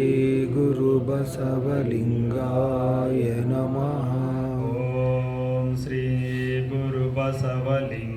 श्रीगुरुबसवलिङ्गाय नमः। श्री गुरुबसवलिङ्ग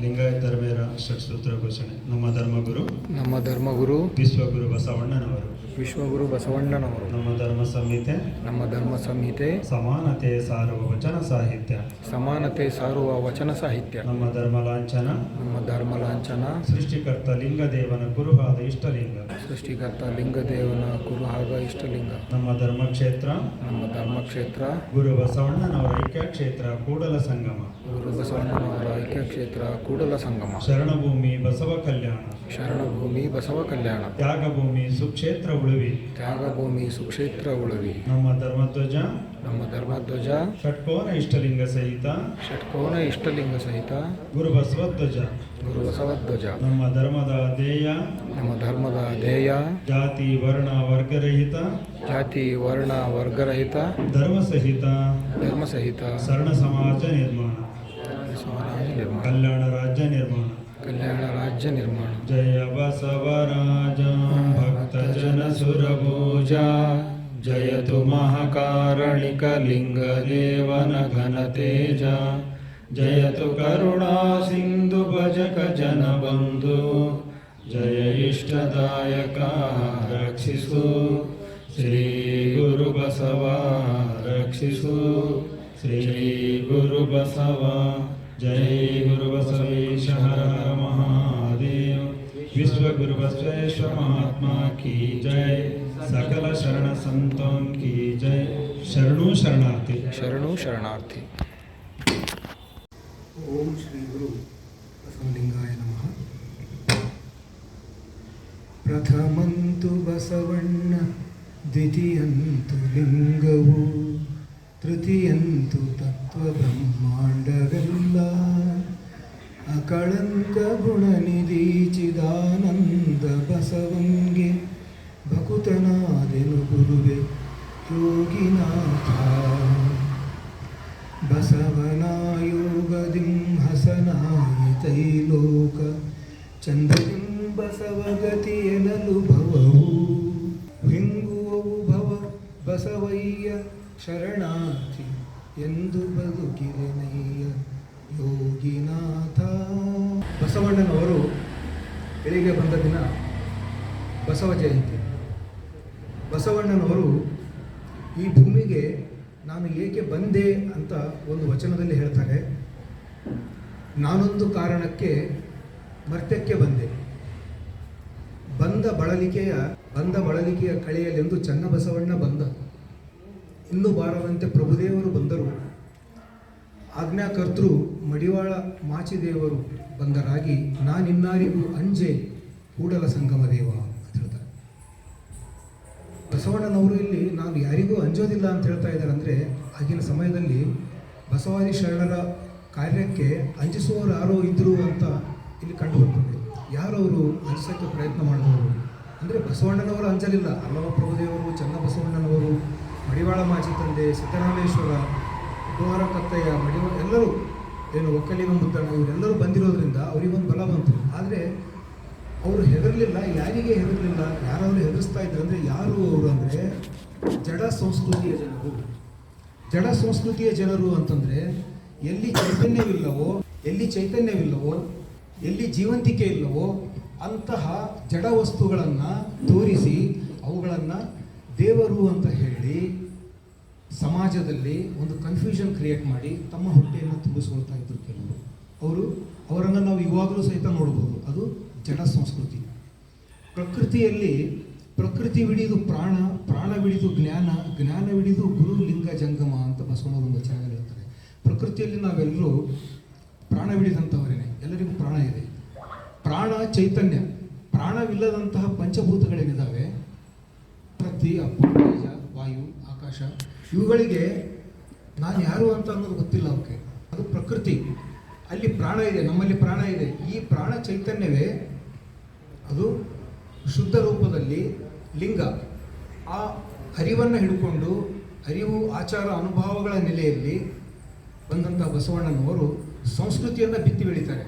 ಲಿಂಗಾಯತರ ಮೇರ ಷಟ್ಸೂತ್ರ ಘೋಷಣೆ. ನಮ್ಮ ಧರ್ಮಗುರು ನಮ್ಮ ಧರ್ಮಗುರು ವಿಶ್ವಗುರು ಬಸವಣ್ಣನವರು. ವಿಶ್ವಗುರು ಬಸವಣ್ಣನವರು. ನಮ್ಮ ಧರ್ಮ ಸಂಹಿತೆ. ನಮ್ಮ ಧರ್ಮ ಸಂಹಿತೆ. ಸಮಾನತೆ ಸಾರುವ ವಚನ ಸಾಹಿತ್ಯ. ಸಮಾನತೆ ಸಾರುವ ವಚನ ಸಾಹಿತ್ಯ. ನಮ್ಮ ಧರ್ಮ ಲಾಂಛನ. ನಮ್ಮ ಧರ್ಮ ಲಾಂಛನ. ಸೃಷ್ಟಿಕರ್ತ ಲಿಂಗದೇವನ ಕುರುಹಾದ ಇಷ್ಟಲಿಂಗ. ಸೃಷ್ಟಿಕರ್ತ ಲಿಂಗದೇವನ ಕುರುಹಾಗ ಇಷ್ಟಲಿಂಗ. ನಮ್ಮ ಧರ್ಮ ಕ್ಷೇತ್ರ. ನಮ್ಮ ಧರ್ಮಕ್ಷೇತ್ರ ಗುರು ಬಸವಣ್ಣನವರ ಐಕ್ಯ ಕ್ಷೇತ್ರ ಕೂಡಲ ಸಂಗಮ. ಕ್ಷೇತ್ರ ಕೂಡಲ ಸಂಗಮ. ಶರಣಭೂಮಿ ಬಸವ ಕಲ್ಯಾಣ. ಶರಣಭೂಮಿ ಬಸವ ಕಲ್ಯಾಣ. ತ್ಯಾಗಭೂಮಿ ಸುಕ್ಷೇತ್ರ ಉಳುವಿ. ತ್ಯಾಗಭೂಮಿ ಸುಕ್ಷೇತ್ರ ಉಳುವಿ. ನಮ್ಮ ಧರ್ಮಧ್ವಜ. ನಮ್ಮ ಧರ್ಮಧ್ವಜ. ಷಟ್ಕೋನ ಇಷ್ಟಲಿಂಗ ಸಹಿತ. ಷಟ್ಕೋನ ಇಷ್ಟಲಿಂಗ ಸಹಿತ. ಗುರು ಬಸವಧ್ವಜ. ಗುರು ಬಸವಧ್ವಜ. ನಮ್ಮ ಧರ್ಮದ ಧ್ಯೇಯ. ನಮ್ಮ ಧರ್ಮದ ಧ್ಯೇಯ. ಜಾತಿ ವರ್ಣ ವರ್ಗರಹಿತ. ಜಾತಿ ವರ್ಣ ವರ್ಗರಹಿತ. ಧರ್ಮ ಸಹಿತ. ಧರ್ಮ ಸಹಿತ. ಸರಣ ಸಮಾಜ ನಿರ್ಮಾಣ. ಕಲ್ಯಾಣ ರಾಜ್ಯ ನಿರ್ಮಾಣ ಕಲ್ಯಾಣ ರಾಜ್ಯ ನಿರ್ಮಾಣ ಜಯ ಬಸವರಾಜ ಭಕ್ತ ಜನ ಸುರಭೋಜ ಜಯತು ಮಹಾಕಾರಣಿಕ ಲಿಂಗ ದೇವನ ಘನ ತೇಜ ಜಯತು ಕರುಣಾ ಸಿಂಧು ಭಜಕ ಜನ ಬಂಧು ಜಯ ಇಷ್ಟದಾಯಕ ರಕ್ಷಿಸು ಶ್ರೀ ಗುರು ಬಸವ ರಕ್ಷಿಸು ಶ್ರೀ ಗುರು ಬಸವ जय गुरुबसवेश हर हर महादेव विश्व महात्मा की जय। सकल शरण संतों की जय। शरणु शरणार्थी शरणु शरणार्थी ओम श्री गुरु बसवलिंगाय नमः। प्रथमं बसवण्ण द्वितीयं लिङ्गवो तृतीयं तत् ಬ್ರಹ್ಮಾಂಡವೆಲ್ಲ ಅಕಳಂಕ ಗುಣನಿಧಿ ಚಿದಾನಂದ ಬಸವಂಗೆ ಭಕುತನಾದೆನು ಗುರುವೆ ಯೋಗಿನಾಥ. ಬಸವನಾಯೋಗದಿಂ ಹಸನಾಯ ತೈಲೋಕ ಚಂದ್ರದಿಂ ಬಸವಗತಿಯನಲು ಭವವು. ಹಿಂಗುವವು ಭವ ಬಸವಯ್ಯ ಶರಣಾರ್ಥಿ. ಎಂದು ಬದುಕಿರನೆಯ ಯೋಗಿನಾಥ. ಬಸವಣ್ಣನವರು ಬೆಳಿಗ್ಗೆ ಬಂದ ದಿನ ಬಸವ ಜಯಂತಿ. ಬಸವಣ್ಣನವರು ಈ ಭೂಮಿಗೆ ನಾನು ಏಕೆ ಬಂದೆ ಅಂತ ಒಂದು ವಚನದಲ್ಲಿ ಹೇಳ್ತಾರೆ. ನಾನೊಂದು ಕಾರಣಕ್ಕೆ ಮರ್ತ್ಯಕ್ಕೆ ಬಂದೆ. ಬಂದ ಬಳಲಿಕೆಯ ಬಂದ ಬಳಲಿಕೆಯ ಕಳೆಯಲೆಂದು ಚನ್ನಬಸವಣ್ಣ ಬಂದ. ಇನ್ನೂ ಬಾರದಂತೆ ಪ್ರಭುದೇವರು ಬಂದರು. ಆಜ್ಞಾಕರ್ತೃ ಮಡಿವಾಳ ಮಾಚಿದೇವರು ಬಂದರಾಗಿ, ನಾನಿನ್ನಾರಿಗೂ ಅಂಜೆ ಕೂಡಲ ಸಂಗಮ ದೇವ ಅಂತ ಹೇಳ್ತಾರೆ. ಬಸವಣ್ಣನವರು ಇಲ್ಲಿ, ನಾನು ಯಾರಿಗೂ ಅಂಜೋದಿಲ್ಲ ಅಂತ ಹೇಳ್ತಾ ಇದ್ದಾರೆ ಅಂದರೆ, ಆಗಿನ ಸಮಯದಲ್ಲಿ ಬಸವಾದಿ ಶರಣರ ಕಾರ್ಯಕ್ಕೆ ಅಂಜಿಸುವವರು ಯಾರೋ ಇದ್ದರು ಅಂತ ಇಲ್ಲಿ ಕಂಡು ಯಾರು ಯಾರವರು ಅಂಜಿಸೋಕ್ಕೆ ಪ್ರಯತ್ನ ಮಾಡಿದವರು? ಅಂದರೆ ಬಸವಣ್ಣನವರು ಅಂಜಲಿಲ್ಲ. ಅಲ್ಲವ ಪ್ರಭುದೇವರು, ಚನ್ನಬಸವಣ್ಣನವರು ಮಡಿವಾಳ ಮಾಜಿ ತಂದೆ ಸಿದ್ದರಾಮೇಶ್ವರ, ಕುಮಾರ ಕತ್ತಯ್ಯ ಮಡಿವಾಳ ಎಲ್ಲರೂ ಏನು ಒಕ್ಕಲಿಗ ಮುದ್ದಣ್ಣ, ಇವರೆಲ್ಲರೂ ಬಂದಿರೋದ್ರಿಂದ ಅವರಿಗೊಂದು ಬಲ ಬಂತು. ಆದರೆ ಅವರು ಹೆದರಲಿಲ್ಲ, ಯಾರಿಗೆ ಹೆದರಲಿಲ್ಲ ಯಾರವರು ಹೆದರಿಸ್ತಾ ಇದ್ರು ಅಂದರೆ ಯಾರು ಅವರು ಅಂದರೆ ಜಡ ಸಂಸ್ಕೃತಿಯ ಜನರು. ಜಡ ಸಂಸ್ಕೃತಿಯ ಜನರು ಅಂತಂದ್ರೆ ಎಲ್ಲಿ ಚೈತನ್ಯವಿಲ್ಲವೋ ಎಲ್ಲಿ ಚೈತನ್ಯವಿಲ್ಲವೋ, ಎಲ್ಲಿ ಜೀವಂತಿಕೆ ಇಲ್ಲವೋ ಅಂತಹ ಜಡ ವಸ್ತುಗಳನ್ನು ತೋರಿಸಿ ಅವುಗಳನ್ನು ದೇವರು ಅಂತ ಹೇಳಿ ಸಮಾಜದಲ್ಲಿ ಒಂದು ಕನ್ಫ್ಯೂಷನ್ ಕ್ರಿಯೇಟ್ ಮಾಡಿ ತಮ್ಮ ಹೊಟ್ಟೆಯನ್ನು ತುಂಬಿಸ್ಕೊಳ್ತಾ ಇದ್ರು ಕೆಲವರು. ಅವರು ಅವರನ್ನು ನಾವು ಇವಾಗಲೂ ಸಹಿತ ನೋಡ್ಬೋದು. ಅದು ಜಡ ಸಂಸ್ಕೃತಿ. ಪ್ರಕೃತಿಯಲ್ಲಿ ಪ್ರಕೃತಿ ಹಿಡಿದು ಪ್ರಾಣ ಪ್ರಾಣ ಪ್ರಾಣವಿಡಿದು ಜ್ಞಾನ ಜ್ಞಾನವಿಡಿದು ಗುರು ಲಿಂಗ ಜಂಗಮ ಅಂತ ಬಸವಣ್ಣವರು ಒಂದು ವಚನ ಹೇಳ್ತಾರೆ. ಪ್ರಕೃತಿಯಲ್ಲಿ ನಾವೆಲ್ಲರೂ ಪ್ರಾಣ ಪ್ರಾಣವಿಡಿದಂಥವರೇನೆ ಎಲ್ಲರಿಗೂ ಪ್ರಾಣ ಇದೆ. ಪ್ರಾಣ ಚೈತನ್ಯ. ಪ್ರಾಣವಿಲ್ಲದಂತಹ ಪಂಚಭೂತಗಳೇನಿದ್ದಾವೆ ಪ್ರತಿ ಅಪ್ಪು ಬೀಜ ವಾಯು, ಆಕಾಶ, ಇವುಗಳಿಗೆ ನಾನು ಯಾರು ಅಂತ ಅನ್ನೋದು ಗೊತ್ತಿಲ್ಲ ಅವಕ್ಕೆ. ಅದು ಪ್ರಕೃತಿ. ಅಲ್ಲಿ ಪ್ರಾಣ ಇದೆ, ನಮ್ಮಲ್ಲಿ ಪ್ರಾಣ ಇದೆ. ಈ ಪ್ರಾಣ ಚೈತನ್ಯವೇ ಅದು ಶುದ್ಧ ರೂಪದಲ್ಲಿ ಲಿಂಗ. ಆ ಅರಿವನ್ನು ಹಿಡ್ಕೊಂಡು ಅರಿವು ಆಚಾರ, ಅನುಭವಗಳ ನೆಲೆಯಲ್ಲಿ ಬಂದಂಥ ಬಸವಣ್ಣನವರು ಸಂಸ್ಕೃತಿಯನ್ನು ಬಿತ್ತಿ ಬೆಳೀತಾರೆ.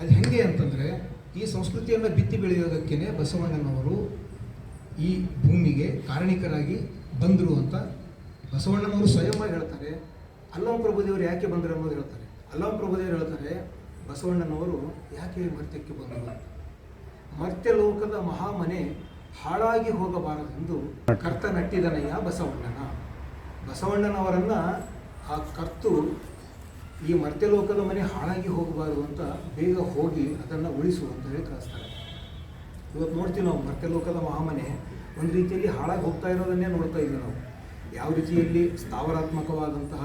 ಅದು ಹೆಂಗೆ ಅಂತಂದರೆ ಈ ಸಂಸ್ಕೃತಿಯನ್ನು ಬಿತ್ತಿ ಬೆಳೆಯೋದಕ್ಕೇ ಬಸವಣ್ಣನವರು ಈ ಭೂಮಿಗೆ ಕಾರಣಿಕರಾಗಿ ಬಂದರು ಅಂತ ಬಸವಣ್ಣನವರು ಸ್ವಯಂ ಹೇಳ್ತಾರೆ. ಅಲ್ಲಂ ಪ್ರಭುದೇವರು ಯಾಕೆ ಬಂದರು ಅನ್ನೋದು ಹೇಳ್ತಾರೆ. ಅಲ್ಲಂ ಪ್ರಭುದೇವರು ಹೇಳ್ತಾರೆ, ಬಸವಣ್ಣನವರು ಯಾಕೆ ಮರ್ತ್ಯಕ್ಕೆ ಬಂದರು ಮರ್ತ್ಯ ಲೋಕದ ಮಹಾಮನೆ ಹಾಳಾಗಿ ಹೋಗಬಾರದೆಂದು ಕರ್ತ ನಟ್ಟಿದನಯ್ಯ ಬಸವಣ್ಣನ. ಬಸವಣ್ಣನವರನ್ನ ಆ ಕರ್ತು ಈ ಮರ್ತ್ಯಲೋಕದ ಮನೆ ಹಾಳಾಗಿ ಹೋಗಬಾರದು ಅಂತ ಬೇಗ ಹೋಗಿ ಅದನ್ನು ಉಳಿಸು ಅಂತ ಹೇಳಿ ಕಳಿಸ್ತಾರೆ. ಇವತ್ತು ನೋಡ್ತೀವಿ ನಾವು ಮರ್ತ್ಯಲೋಕದ ಮಹಾಮನೆ ಒಂದು ರೀತಿಯಲ್ಲಿ ಹಾಳಾಗಿ ಹೋಗ್ತಾ ಇರೋದನ್ನೇ ನೋಡ್ತಾ ಇದ್ದೀವಿ ನಾವು. ಯಾವ ರೀತಿಯಲ್ಲಿ ಸ್ಥಾವರಾತ್ಮಕವಾದಂತಹ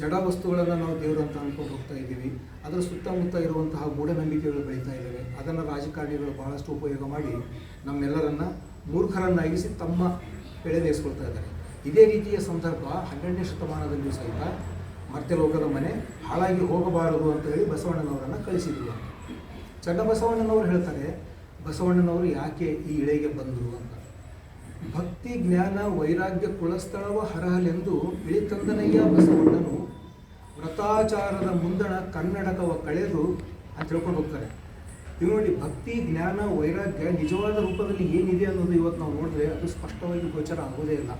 ಜಡ ವಸ್ತುಗಳನ್ನು ನಾವು ದೇವರು ಅಂತ ಅಂದ್ಕೊಂಡು ಹೋಗ್ತಾ ಇದ್ದೀವಿ. ಅದರ ಸುತ್ತಮುತ್ತ ಇರುವಂತಹ ಮೂಢನಂಬಿಕೆಗಳು ಬೆಳೀತಾ ಇದ್ದಾವೆ. ಅದನ್ನು ರಾಜಕಾರಣಿಗಳು ಬಹಳಷ್ಟು ಉಪಯೋಗ ಮಾಡಿ ನಮ್ಮೆಲ್ಲರನ್ನು ಮೂರ್ಖರನ್ನಾಗಿಸಿ ತಮ್ಮ ಬೆಳೆದೇಸ್ಕೊಳ್ತಾ ಇದ್ದಾರೆ. ಇದೇ ರೀತಿಯ ಸಂದರ್ಭ ಹನ್ನೆರಡನೇ ಶತಮಾನದಲ್ಲಿಯೂ ಸಹಿತ ಮರ್ತ್ಯಲೋಕದ ಮನೆ ಹಾಳಾಗಿ ಹೋಗಬಾರದು ಅಂತ ಹೇಳಿ ಬಸವಣ್ಣನವರನ್ನು ಕಳಿಸಿದ್ರು ಚನ್ನಬಸವಣ್ಣನವರು ಹೇಳ್ತಾರೆ ಬಸವಣ್ಣನವರು ಯಾಕೆ ಈ ಇಳೆಗೆ ಬಂದರು ಅಂತ? ಭಕ್ತಿ, ಜ್ಞಾನ, ವೈರಾಗ್ಯ ಕುಳಸ್ಥಳವ ಹರಹಲೆಂದು ಇಳಿತಂದನಯ್ಯ ಬಸವಣ್ಣನು ವ್ರತಾಚಾರದ ಮುಂದಣ ಕನ್ನಡಕವ ಕಳೆದು ಅಂತ ತಿಳ್ಕೊಂಡು ಹೋಗ್ತಾರೆ. ಇವು ನೋಡಿ, ಭಕ್ತಿ, ಜ್ಞಾನ, ವೈರಾಗ್ಯ ನಿಜವಾದ ರೂಪದಲ್ಲಿ ಏನಿದೆ ಅನ್ನೋದು ಇವತ್ತು ನಾವು ನೋಡಿದ್ರೆ ಅದು ಸ್ಪಷ್ಟವಾಗಿ ಗೋಚರ ಆಗೋದೇ ಇಲ್ಲ.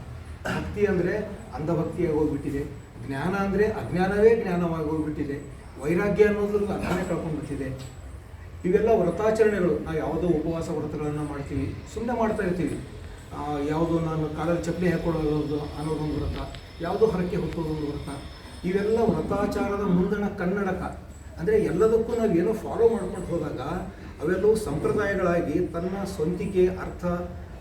ಭಕ್ತಿ ಅಂದರೆ ಅಂಧಭಕ್ತಿಯಾಗಿ ಹೋಗ್ಬಿಟ್ಟಿದೆ. ಜ್ಞಾನ ಅಂದರೆ ಅಜ್ಞಾನವೇ ಜ್ಞಾನವಾಗಿ ಹೋಗ್ಬಿಟ್ಟಿದೆ. ವೈರಾಗ್ಯ ಅನ್ನೋದ್ರಲ್ಲಿ ಅರ್ಥನೇ ಕಳ್ಕೊಂಡ್ಬಿಟ್ಟಿದೆ. ಇವೆಲ್ಲ ವ್ರತಾಚರಣೆಗಳು. ನಾವು ಯಾವುದೋ ಉಪವಾಸ ವ್ರತಗಳನ್ನು ಮಾಡ್ತೀವಿ. ಸುಮ್ಮನೆ ಮಾಡ್ತಾ ಇರ್ತೀವಿ. ಯಾವುದೋ ನಾನು ಕಾಲಲ್ಲಿ ಚಪ್ಪಲಿ ಹಾಕೊಳ್ಳೋದು ಅನ್ನೋದೊಂದು ವ್ರತ, ಯಾವುದೋ ಹರಕೆ ಹೊತ್ತೋದೊಂದು ವ್ರತ. ಇವೆಲ್ಲ ವ್ರತಾಚಾರದ ಮುಂದಣ ಕನ್ನಡಕ. ಅಂದರೆ ಎಲ್ಲದಕ್ಕೂ ನಾವು ಏನೋ ಫಾಲೋ ಮಾಡ್ಕೊಂಡು ಹೋದಾಗ ಅವೆಲ್ಲವೂ ಸಂಪ್ರದಾಯಗಳಾಗಿ ತನ್ನ ಸ್ವಂತಿಕೆ, ಅರ್ಥ,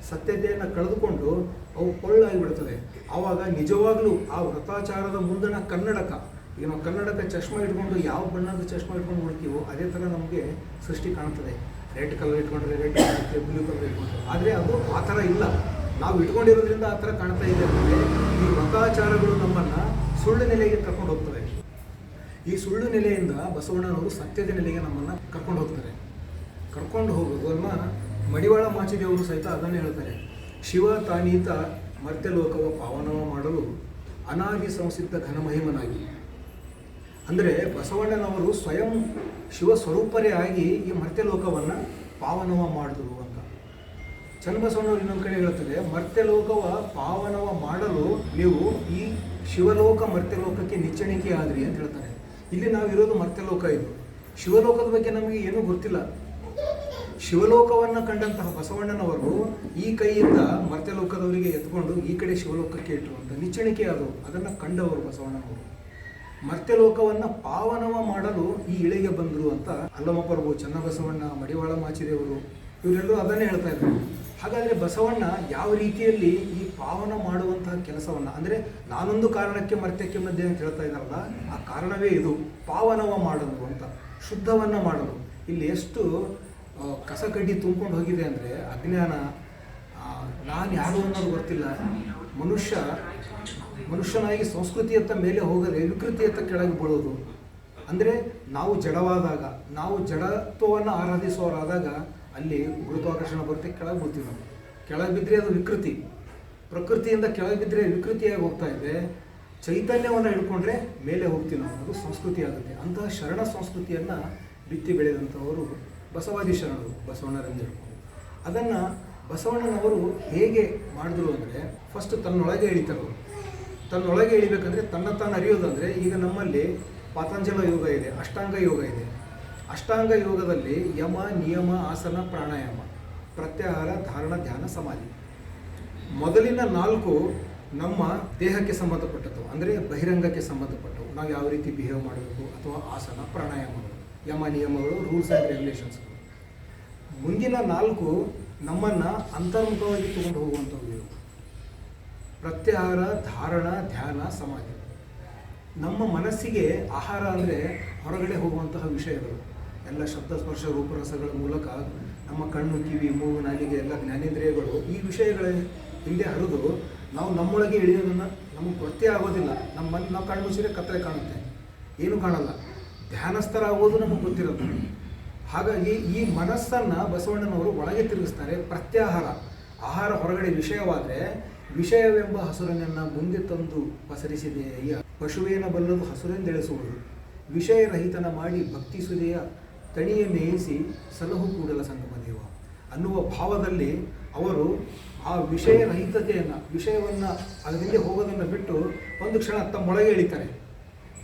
ಸತ್ಯತೆಯನ್ನು ಕಳೆದುಕೊಂಡು ಅವು ಕೊಳ್ಳಾಗಿ ಬಿಡ್ತದೆ ಆವಾಗ ನಿಜವಾಗಲೂ ಆ ವ್ರತಾಚಾರದ ಮುಂದಣ ಕನ್ನಡಕ ಈಗ ನಾವು ಕನ್ನಡಕ ಚಶ್ಮಾ ಇಟ್ಕೊಂಡು ಯಾವ ಬಣ್ಣದ ಚಶ್ಮಾ ಇಟ್ಕೊಂಡು ನೋಡ್ತೀವೋ ಅದೇ ಥರ ನಮಗೆ ಸೃಷ್ಟಿ ಕಾಣ್ತದೆ. ರೆಡ್ ಕಲರ್ ಇಟ್ಕೊಂಡ್ರೆ ರೆಡ್ ಕಾಣುತ್ತೆ ಬ್ಲೂ ಕಲರ್ ಇಟ್ಕೊಂಡ್ರೆ. ಆದರೆ ಅದು ಆ ಥರ ಇಲ್ಲ. ನಾವು ಇಟ್ಕೊಂಡಿರೋದ್ರಿಂದ ಆ ಥರ ಕಾಣ್ತಾ ಇದೆ ಅಂದರೆ ಈ ವ್ರತಾಚಾರಗಳು ನಮ್ಮನ್ನು ಸುಳ್ಳು ನೆಲೆಗೆ ಕರ್ಕೊಂಡು ಹೋಗ್ತವೆ. ಈ ಸುಳ್ಳು ನೆಲೆಯಿಂದ ಬಸವಣ್ಣನವರು ಸತ್ಯದ ನೆಲೆಗೆ ನಮ್ಮನ್ನು ಕರ್ಕೊಂಡು ಹೋಗ್ತಾರೆ. ಕರ್ಕೊಂಡು ಹೋಗೋದನ್ನು ಮಡಿವಾಳ ಮಾಚಿದೇವರು ಸಹಿತ ಅದನ್ನು ಹೇಳ್ತಾರೆ. ಶಿವ ತಾನೀತ ಮರ್ತ್ಯಲೋಕವ ಪಾವನವ ಮಾಡಲು ಅನಾದಿ ಸಂಸಿದ್ಧ ಘನಮಹಿಮನಾಗಿ. ಅಂದರೆ ಬಸವಣ್ಣನವರು ಸ್ವಯಂ ಶಿವ ಸ್ವರೂಪರೇ ಆಗಿ ಈ ಮರ್ತ್ಯಲೋಕವನ್ನು ಪಾವನವ ಮಾಡಿದ್ರು ಅಂತ. ಚನ್ನಬಸವಣ್ಣವ್ರು ಇನ್ನೊಂದು ಕಡೆ ಹೇಳ್ತಾರೆ, ಮರ್ತ್ಯಲೋಕವ ಪಾವನವ ಮಾಡಲು ನೀವು ಈ ಶಿವಲೋಕ ಮರ್ತ್ಯಲೋಕಕ್ಕೆ ನಿಚ್ಚಣಿಕೆ ಆದ್ರಿ ಅಂತ ಹೇಳ್ತಾರೆ. ಇಲ್ಲಿ ನಾವಿರೋದು ಮರ್ತ್ಯಲೋಕ ಇದು. ಶಿವಲೋಕದ ಬಗ್ಗೆ ನಮಗೆ ಏನೂ ಗೊತ್ತಿಲ್ಲ. ಶಿವಲೋಕವನ್ನು ಕಂಡಂತಹ ಬಸವಣ್ಣನವರು ಈ ಕೈಯಿಂದ ಮರ್ತ್ಯಲೋಕದವರಿಗೆ ಎತ್ಕೊಂಡು ಈ ಕಡೆ ಶಿವಲೋಕಕ್ಕೆ ಇಟ್ಟರು ಅಂತ. ನಿಚ್ಚಣಿಕೆ ಅದು. ಅದನ್ನು ಕಂಡವರು ಬಸವಣ್ಣನವರು. ಮರ್ತ್ಯಲೋಕವನ್ನು ಪಾವನವ ಮಾಡಲು ಈ ಇಳೆಗೆ ಬಂದರು ಅಂತ ಅಲ್ಲಮ ಪ್ರಭು ಚನ್ನಬಸವಣ್ಣ ಮಡಿವಾಳ ಮಾಚಿದೇವರು ಇವರೆಲ್ಲರೂ ಅದನ್ನೇ ಹೇಳ್ತಾ ಇದ್ದಾರೆ. ಹಾಗಾದರೆ ಬಸವಣ್ಣ ಯಾವ ರೀತಿಯಲ್ಲಿ ಈ ಪಾವನ ಮಾಡುವಂತಹ ಕೆಲಸವನ್ನು, ಅಂದರೆ ನಾನೊಂದು ಕಾರಣಕ್ಕೆ ಮರ್ತ್ಯಕ್ಕೆ ಮಧ್ಯೆ ಅಂತ ಹೇಳ್ತಾ ಇದ್ದಾರಲ್ಲ, ಆ ಕಾರಣವೇ ಇದು. ಪಾವನವ ಮಾಡೋದು ಅಂತ, ಶುದ್ಧವನ್ನು ಮಾಡೋದು ಇಲ್ಲಿ ಎಷ್ಟು ಕಸ ಕಡ್ಡಿ ತುಂಬ್ಕೊಂಡು ಹೋಗಿದೆ ಅಂದರೆ ಅಜ್ಞಾನ ನಾನು ಯಾರು ಅನ್ನೋದು ಗೊತ್ತಿಲ್ಲ. ಮನುಷ್ಯ ಮನುಷ್ಯನಾಗಿ ಸಂಸ್ಕೃತಿಯತ್ತ ಮೇಲೆ ಹೋಗದೆ ವಿಕೃತಿಯತ್ತ ಕೆಳಗೆ ಬೀಳೋದು. ಅಂದರೆ ನಾವು ಜಡವಾದಾಗ, ನಾವು ಜಡತ್ವವನ್ನು ಆರಾಧಿಸುವವರಾದಾಗ ಅಲ್ಲಿ ಗುರುತ್ವಾಕರ್ಷಣ ಬರುತ್ತೆ, ಕೆಳಗೆ ಬೀಳ್ತೀವಿ ನಾವು. ಕೆಳಗೆ ಬಿದ್ದರೆ ಅದು ವಿಕೃತಿ. ಪ್ರಕೃತಿಯಿಂದ ಕೆಳಗೆ ಬಿದ್ದರೆ ವಿಕೃತಿಯಾಗಿ ಹೋಗ್ತಾ ಇದೆ. ಚೈತನ್ಯವನ್ನು ಹಿಡ್ಕೊಂಡ್ರೆ ಮೇಲೆ ಹೋಗ್ತೀವಿ ನಾವು. ಅದು ಸಂಸ್ಕೃತಿ ಆಗುತ್ತೆ. ಅಂತಹ ಶರಣ ಸಂಸ್ಕೃತಿಯನ್ನು ಬಿತ್ತಿ ಬೆಳೆದಂಥವರು ಬಸವಾದಿ ಶರಣರು ಬಸವಣ್ಣರಂಜರು ಅದನ್ನು ಬಸವಣ್ಣನವರು ಹೇಗೆ ಮಾಡಿದ್ರು ಅಂದರೆ ಫಸ್ಟ್ ತನ್ನೊಳಗೆ ಇಳಿತಾರೆ ತನ್ನೊಳಗೆ ಇಳಿಬೇಕಂದ್ರೆ ತನ್ನ ತಾನು ಅರಿಯೋದಂದರೆ ಈಗ ನಮ್ಮಲ್ಲಿ ಪತಂಜಲ ಯೋಗ ಇದೆ, ಅಷ್ಟಾಂಗ ಯೋಗ ಇದೆ. ಅಷ್ಟಾಂಗ ಯೋಗದಲ್ಲಿ ಯಮ, ನಿಯಮ, ಆಸನ, ಪ್ರಾಣಾಯಾಮ, ಪ್ರತ್ಯಾಹಾರ, ಧಾರಣ, ಧ್ಯಾನ, ಸಮಾಧಿ. ಮೊದಲಿನ ನಾಲ್ಕು ನಮ್ಮ ದೇಹಕ್ಕೆ ಸಂಬಂಧಪಟ್ಟದ್ದು. ಅಂದರೆ ಬಹಿರಂಗಕ್ಕೆ ಸಂಬಂಧಪಟ್ಟವು ನಾವು ಯಾವ ರೀತಿ ಬಿಹೇವ್ ಮಾಡಬೇಕು ಅಥವಾ ಆಸನ ಪ್ರಾಣಾಯಾಮಗಳು ಯಮ, ನಿಯಮಗಳು ರೂಲ್ಸ್ ಆ್ಯಂಡ್ ರೆಗ್ಯುಲೇಷನ್ಸ್ಗಳು ಮುಂದಿನ ನಾಲ್ಕು ನಮ್ಮನ್ನು ಅಂತರ್ಮುಖವಾಗಿ ತಗೊಂಡು ಹೋಗುವಂಥವು ಪ್ರತ್ಯಾಹಾರ, ಧಾರಣ, ಧ್ಯಾನ, ಸಮಾಧಿ. ನಮ್ಮ ಮನಸ್ಸಿಗೆ ಆಹಾರ ಅಂದರೆ ಹೊರಗಡೆ ಹೋಗುವಂತಹ ವಿಷಯಗಳು. ಎಲ್ಲ ಶಬ್ದ, ಸ್ಪರ್ಶ, ರೂಪರಸಗಳ ಮೂಲಕ ನಮ್ಮ ಕಣ್ಣು, ಕಿವಿ, ಮೂಗು, ನಾಲಿಗೆ, ಎಲ್ಲ ಜ್ಞಾನೇಂದ್ರಿಯಗಳು ಈ ವಿಷಯಗಳ ಹಿಂದೆ ಹರಿದು ನಾವು ನಮ್ಮೊಳಗೆ ಇಳಿಯೋದನ್ನು ನಮಗೆ ಗೊತ್ತೇ ಆಗೋದಿಲ್ಲ. ನಮ್ಮ ನಾವು ಕಣ್ಣು ಮುಚ್ಚಿದ್ರೆ ಕತ್ತಲೆ ಕಾಣುತ್ತೆ. ಏನು ಕಾಣಲ್ಲ. ಧ್ಯಾನಸ್ಥರಾಗೋದು ನಮಗೆ ಗೊತ್ತಿರೋದು ಹಾಗಾಗಿ ಈ ಮನಸ್ಸನ್ನು ಬಸವಣ್ಣನವರು ಒಳಗೆ ತಿರುಗಿಸ್ತಾರೆ ಪ್ರತ್ಯಾಹಾರ. ಆಹಾರ ಹೊರಗಡೆ ವಿಷಯವಾದರೆ ವಿಷಯವೆಂಬ ಹಸುರನನ್ನು ಮುಂದೆ ತಂದು ಪಸರಿಸಿದೆಯ ಪಶುವೇನ ಬಲ್ಲದು ಹಸುರೆಂದೆಳೆಸುವುದು. ವಿಷಯರಹಿತನ ಮಾಡಿ ಭಕ್ತಿ ಸುದೆಯ ತಣಿಯ ಮೇಯಿಸಿ ಸಲಹು ಕೂಡಲ ಸಂಗಮ ದೇವ. ಅನ್ನುವ ಭಾವದಲ್ಲಿ ಅವರು ಆ ವಿಷಯರಹಿತತೆಯನ್ನು, ವಿಷಯವನ್ನು ಅದರಿಂದ ಹೋಗೋದನ್ನು ಬಿಟ್ಟು ಒಂದು ಕ್ಷಣ ತಮ್ಮೊಳಗೆ ಇಳಿತಾರೆ.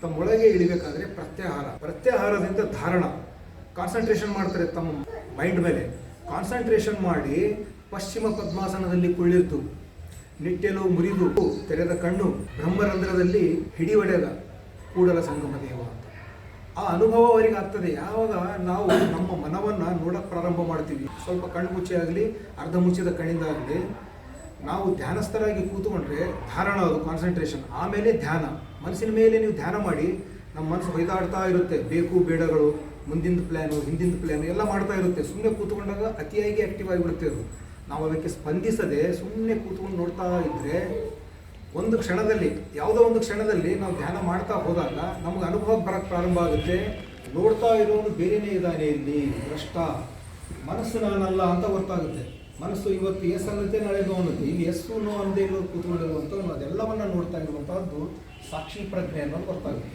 ತಮ್ಮೊಳಗೆ ಇಳಿಬೇಕಾದ್ರೆ ಪ್ರತ್ಯಾಹಾರ. ಪ್ರತ್ಯಾಹಾರದಿಂದ ಧಾರಣ. ಕಾನ್ಸಂಟ್ರೇಷನ್ ಮಾಡ್ತಾರೆ ತಮ್ಮ ಮೈಂಡ್ ಮೇಲೆ. ಕಾನ್ಸಂಟ್ರೇಷನ್ ಮಾಡಿ ಪಶ್ಚಿಮ ಪದ್ಮಾಸನದಲ್ಲಿ ಕುಳ್ಳಿರ್ತು ನಿಟ್ಟೆಲು ಮುರಿದು ತೆರೆದ ಕಣ್ಣು ಬ್ರಹ್ಮರಂಧ್ರದಲ್ಲಿ ಹಿಡಿಯೊಡೆದ ಕೂಡಲ ಸಂಗಮ ದೇವ ಆ ಅನುಭವ ಅವರಿಗೆ ಆಗ್ತದೆ. ಯಾವಾಗ ನಾವು ನಮ್ಮ ಮನವನ್ನು ನೋಡಕ್ಕೆ ಪ್ರಾರಂಭ ಮಾಡ್ತೀವಿ. ಸ್ವಲ್ಪ ಕಣ್ಣು ಮುಚ್ಚಿ ಆಗಲಿ, ಅರ್ಧ ಮುಚ್ಚಿದ ಕಣ್ಣಿಂದ ಆಗಲಿ, ನಾವು ಧ್ಯಾನಸ್ಥರಾಗಿ ಕೂತ್ಕೊಂಡ್ರೆ ಧಾರಣ ಅದು ಕಾನ್ಸಂಟ್ರೇಷನ್ ಆಮೇಲೆ ಧ್ಯಾನ. ಮನಸ್ಸಿನ ಮೇಲೆ ನೀವು ಧ್ಯಾನ ಮಾಡಿ, ನಮ್ಮ ಮನಸ್ಸು ಹೊಯ್ದಾಡ್ತಾ ಇರುತ್ತೆ. ಬೇಕು, ಬೇಡಗಳು ಮುಂದಿನ ಪ್ಲ್ಯಾನು ಹಿಂದಿನ ಪ್ಲ್ಯಾನು ಎಲ್ಲ ಮಾಡ್ತಾ ಇರುತ್ತೆ. ಸುಮ್ಮನೆ ಕೂತ್ಕೊಂಡಾಗ ಅತಿಯಾಗಿ ಆ್ಯಕ್ಟಿವ್ ಆಗಿಬಿಡುತ್ತೆ ಅದು. ನಾವು ಅದಕ್ಕೆ ಸ್ಪಂದಿಸದೆ ಸುಮ್ಮನೆ ಕೂತ್ಕೊಂಡು ನೋಡ್ತಾ ಇದ್ದರೆ ಒಂದು ಕ್ಷಣದಲ್ಲಿ, ಯಾವುದೋ ಒಂದು ಕ್ಷಣದಲ್ಲಿ ನಾವು ಧ್ಯಾನ ಮಾಡ್ತಾ ಹೋದಾಗ ನಮಗೆ ಅನುಭವ ಬರಕ್ಕೆ ಪ್ರಾರಂಭ ಆಗುತ್ತೆ. ನೋಡ್ತಾ ಇರೋನು ಬೇರೆಯೇ ಇದ್ದಾನೆ ಇಲ್ಲಿ, ಭ್ರಷ್ಟ. ಮನಸ್ಸು ನಾನಲ್ಲ ಅಂತ ಗೊತ್ತಾಗುತ್ತೆ ಮನಸ್ಸು ಇವತ್ತು ಎಸ್ ಅನ್ನತ್ತೆ, ನಾಳೆ ನೋ ಇಲ್ಲಿ ಎಸ್ಸು ನೋ ಅಂದೇ ಇರೋದು ಕೂತ್ಕೊಂಡಿರುವಂಥದ್ದು ಅದೆಲ್ಲವನ್ನ ನೋಡ್ತಾ ಇರುವಂಥದ್ದು ಸಾಕ್ಷಿ ಪ್ರಜ್ಞೆ ಅನ್ನೋದು ಗೊತ್ತಾಗುತ್ತೆ